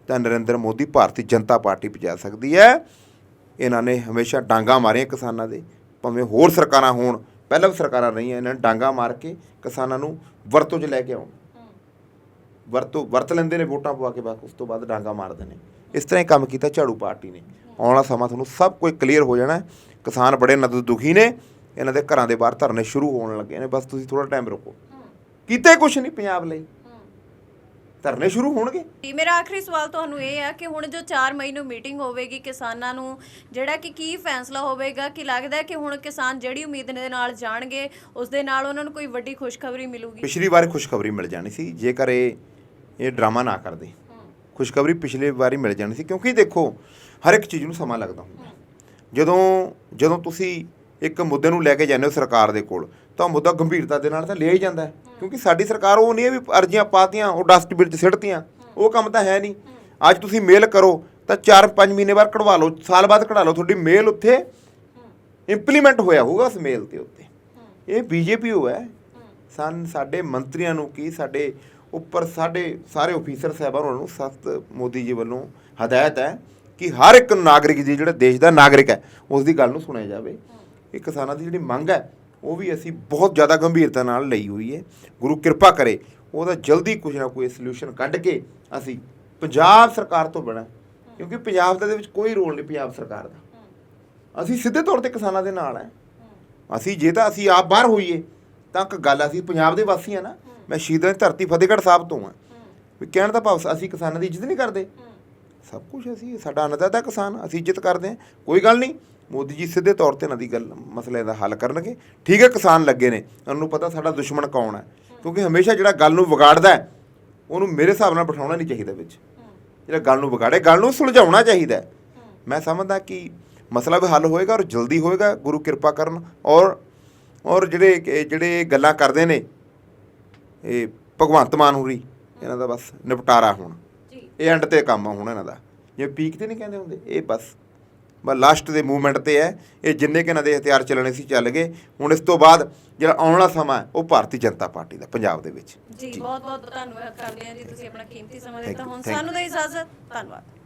ਤਾਂ ਨਰਿੰਦਰ ਮੋਦੀ ਭਾਰਤੀ ਜਨਤਾ ਪਾਰਟੀ ਬਚਾ ਸਕਦੀ ਹੈ। ਇਹਨਾਂ ਨੇ ਹਮੇਸ਼ਾ ਡਾਂਗਾ ਮਾਰੀਆਂ ਕਿਸਾਨਾਂ ਦੇ। ਭਾਵੇਂ ਹੋਰ ਸਰਕਾਰਾਂ ਹੋਣ, ਪਹਿਲਾਂ ਵੀ ਸਰਕਾਰਾਂ ਰਹੀਆਂ, ਇਹਨਾਂ ਨੇ ਡਾਂਗਾ ਮਾਰ ਕੇ ਕਿਸਾਨਾਂ ਨੂੰ ਵਰਤੋਂ 'ਚ ਲੈ ਕੇ ਆਉਣ। ਵਰਤੋਂ ਵਰਤ ਲੈਂਦੇ ਨੇ ਵੋਟਾਂ ਪਵਾ ਕੇ ਬਸ ਉਸ ਤੋਂ ਬਾਅਦ ਡਾਂਗਾ ਮਾਰਦੇ ਨੇ। ਇਸ ਤਰ੍ਹਾਂ ਹੀ ਕੰਮ ਕੀਤਾ ਝਾੜੂ ਪਾਰਟੀ ਨੇ। ਆਉਣ ਵਾਲਾ ਸਮਾਂ ਤੁਹਾਨੂੰ ਸਭ ਕੁਝ ਕਲੀਅਰ ਹੋ ਜਾਣਾ। ਕਿਸਾਨ ਬੜੇ ਨਦ ਦੁਖੀ ਨੇ। ਇਹਨਾਂ ਦੇ ਘਰਾਂ ਦੇ ਬਾਹਰ ਧਰਨੇ ਸ਼ੁਰੂ ਹੋਣ ਲੱਗੇ ਨੇ। ਬਸ ਤੁਸੀਂ ਥੋੜਾ ਟਾਈਮ ਰੁਕੋ। ਕੀਤਾ ਕੁਝ ਨਹੀਂ ਪੰਜਾਬ ਲਈ। ਧਰਨੇ ਸ਼ੁਰੂ ਹੋਣਗੇ? ਜੀ ਮੇਰਾ ਆਖਰੀ ਸਵਾਲ ਤੁਹਾਨੂੰ ਇਹ ਹੈ ਕਿ ਹੁਣ ਜੋ 4 ਮਈ ਨੂੰ ਮੀਟਿੰਗ ਹੋਵੇਗੀ ਕਿਸਾਨਾਂ ਨੂੰ ਜਿਹੜਾ ਕਿ ਕੀ ਫੈਸਲਾ ਹੋਵੇਗਾ ਕਿ ਲੱਗਦਾ ਹੈ ਕਿ ਹੁਣ ਕਿਸਾਨ ਜਿਹੜੀ ਉਮੀਦ ਦੇ ਨਾਲ ਜਾਣਗੇ ਉਸ ਦੇ ਨਾਲ ਉਹਨਾਂ ਨੂੰ ਕੋਈ ਵੱਡੀ ਖੁਸ਼ਖਬਰੀ ਮਿਲੂਗੀ? ਪਿਛਲੀ ਵਾਰ ਖੁਸ਼ਖਬਰੀ ਮਿਲ ਜਾਣੀ ਸੀ ਜੇਕਰ ਇਹ ਇਹ ਡਰਾਮਾ ਨਾ ਕਰਦੇ। ਖੁਸ਼ਖਬਰੀ ਪਿਛਲੇ ਵਾਰੀ ਮਿਲ ਜਾਣੀ ਸੀ ਕਿਉਂਕਿ ਦੇਖੋ ਹਰ ਇੱਕ ਚੀਜ਼ ਨੂੰ ਸਮਾਂ ਲੱਗਦਾ ਹੁੰਦਾ। ਜਦੋਂ ਜਦੋਂ ਤੁਸੀਂ ਇੱਕ ਮੁੱਦੇ ਨੂੰ ਲੈ ਕੇ ਜਾਂਦੇ ਹੋ ਸਰਕਾਰ ਦੇ ਕੋਲ ਤਾਂ ਮੁੱਦਾ ਗੰਭੀਰਤਾ ਦੇ ਨਾਲ ਤਾਂ ਲਿਆ ਹੀ ਜਾਂਦਾ ਹੈ। ਕਿਉਂਕਿ ਸਾਡੀ ਸਰਕਾਰ ਉਹ ਨਹੀਂ ਹੈ ਵੀ ਅਰਜ਼ੀਆਂ ਪਾਤੀਆਂ, ਉਹ ਡਸਟਬਿਨ 'ਚ ਸਿੱਟਤੀਆਂ। ਉਹ ਕੰਮ ਤਾਂ ਹੈ ਨਹੀਂ। ਅੱਜ ਤੁਸੀਂ ਮੇਲ ਕਰੋ, ਤਾਂ 4-5 ਮਹੀਨੇ ਬਾਅਦ ਕਢਵਾ ਲਓ, ਸਾਲ ਬਾਅਦ ਕਢਾ ਲਓ, ਤੁਹਾਡੀ ਮੇਲ ਉੱਥੇ ਇੰਪਲੀਮੈਂਟ ਹੋਇਆ ਹੋਊਗਾ ਉਸ ਮੇਲ ਤੇ ਉੱਤੇ। ਇਹ ਬੀਜੇਪੀ ਹੋ ਹੈ। ਸਨ ਸਾਡੇ ਮੰਤਰੀਆਂ ਨੂੰ ਕੀ ਸਾਡੇ ਉੱਪਰ ਸਾਡੇ ਸਾਰੇ ਅਫੀਸਰ ਸਾਹਿਬਾਨ ਉਹਨਾਂ ਨੂੰ ਸਖਤ ਮੋਦੀ ਜੀ ਵੱਲੋਂ ਹਦਾਇਤ ਹੈ ਕਿ ਹਰ ਇੱਕ ਨਾਗਰਿਕ ਜੀ ਜਿਹੜਾ ਦੇਸ਼ ਦਾ ਨਾਗਰਿਕ ਹੈ, ਉਸ ਦੀ ਗੱਲ ਨੂੰ ਸੁਣਿਆ ਜਾਵੇ। ਇਹ ਕਿਸਾਨਾਂ ਦੀ ਜਿਹੜੀ ਮੰਗ ਹੈ ਉਹ ਵੀ ਅਸੀਂ ਬਹੁਤ ਜ਼ਿਆਦਾ ਗੰਭੀਰਤਾ ਨਾਲ ਲਈ ਹੋਈ ਹੈ। ਗੁਰੂ ਕਿਰਪਾ ਕਰੇ ਉਹਦਾ ਜਲਦੀ ਕੁਝ ਨਾ ਕੋਈ ਸੋਲੂਸ਼ਨ ਕੱਢ ਕੇ ਅਸੀਂ ਪੰਜਾਬ ਸਰਕਾਰ ਤੋਂ ਬਣਾ ਕਿਉਂਕਿ ਪੰਜਾਬ ਦੇ ਵਿੱਚ ਕੋਈ ਰੋਲ ਨਹੀਂ ਪੰਜਾਬ ਸਰਕਾਰ ਦਾ। ਅਸੀਂ ਸਿੱਧੇ ਤੌਰ ਤੇ ਕਿਸਾਨਾਂ ਦੇ ਨਾਲ ਹੈ। ਅਸੀਂ ਜੇ ਤਾਂ ਅਸੀਂ ਆਪ ਬਾਹਰ ਹੋਈਏ ਤਾਂ ਇੱਕ ਗੱਲ ਅਸੀਂ ਪੰਜਾਬ ਦੇ ਵਾਸੀ ਆ ਨਾ ਮੈਂ ਸ਼ਹੀਦਾਂ ਦੀ ਧਰਤੀ ਫਤਿਹਗੜ੍ਹ ਸਾਹਿਬ ਤੋਂ ਆ ਵੀ ਕਹਿਣ ਦਾ ਭਾਵ ਅਸੀਂ ਕਿਸਾਨਾਂ ਦੀ ਇੱਜ਼ਤ ਨਹੀਂ ਕਰਦੇ। ਸਭ ਕੁਝ ਅਸੀਂ ਸਾਡਾ ਅੰਨਦਾਤਾ ਕਿਸਾਨ ਅਸੀਂ ਇੱਜ਼ਤ ਕਰਦੇ ਹਾਂ। ਕੋਈ ਗੱਲ ਨਹੀਂ ਮੋਦੀ ਜੀ ਸਿੱਧੇ ਤੌਰ ਤੇ ਇਹਨਾਂ ਦੀ ਗੱਲ ਮਸਲੇ ਦਾ ਹੱਲ ਕਰਨਗੇ। ਠੀਕ ਹੈ ਕਿਸਾਨ ਲੱਗੇ ਨੇ। ਉਹਨਾਂ ਨੂੰ ਪਤਾ ਸਾਡਾ ਦੁਸ਼ਮਣ ਕੌਣ ਹੈ। ਕਿਉਂਕਿ ਹਮੇਸ਼ਾ ਜਿਹੜਾ ਗੱਲ ਨੂੰ ਵਿਗਾੜਦਾ ਉਹਨੂੰ ਮੇਰੇ ਹਿਸਾਬ ਨਾਲ ਬਿਠਾਉਣਾ ਨਹੀਂ ਚਾਹੀਦਾ ਵਿੱਚ। ਜਿਹੜਾ ਗੱਲ ਨੂੰ ਵਿਗਾੜੇ ਗੱਲ ਨੂੰ ਸੁਲਝਾਉਣਾ ਚਾਹੀਦਾ। ਮੈਂ ਸਮਝਦਾ ਕਿ ਮਸਲਾ ਵੀ ਹੱਲ ਹੋਏਗਾ ਔਰ ਜਲਦੀ ਹੋਏਗਾ। ਗੁਰੂ ਕਿਰਪਾ ਕਰਨ ਔਰ ਔਰ ਜਿਹੜੇ ਜਿਹੜੇ ਗੱਲਾਂ ਕਰਦੇ ਨੇ ਇਹ ਭਗਵੰਤ ਮਾਨ ਹੋਰੀ ਇਹਨਾਂ ਦਾ ਬਸ ਨਿਪਟਾਰਾ ਹੁਣ। ਜੀ। ਇਹ ਐਂਡ ਤੇ ਕੰਮ ਹੁਣ ਇਹਨਾਂ ਦਾ। ਜੇ ਪੀਕ ਤੇ ਨਹੀਂ ਕਹਿੰਦੇ ਹੁੰਦੇ ਇਹ ਬਸ ਬਸ ਲਾਸਟ ਦੇ ਮੂਵਮੈਂਟ ਤੇ ਹੈ। ਇਹ ਜਿੰਨੇ ਕਿ ਇਹਨਾਂ ਦੇ ਹਥਿਆਰ ਚੱਲਣੇ ਸੀ ਚੱਲ ਗਏ। ਹੁਣ ਇਸ ਤੋਂ ਬਾਅਦ ਜਿਹੜਾ ਆਉਣ ਵਾਲਾ ਸਮਾਂ ਹੈ ਉਹ ਭਾਰਤੀ ਜਨਤਾ ਪਾਰਟੀ ਦਾ ਪੰਜਾਬ ਦੇ ਵਿੱਚ। ਜੀ ਬਹੁਤ ਬਹੁਤ ਧੰਨਵਾਦ ਕਰਦੇ ਹਾਂ ਜੀ ਤੁਸੀਂ ਆਪਣਾ ਕੀਮਤੀ ਸਮਾਂ ਦਿੱਤਾ। ਹੁਣ. ਸਾਨੂੰ ਦੇ ਇਜਾਜ਼ਤ ਧੰਨਵਾਦ।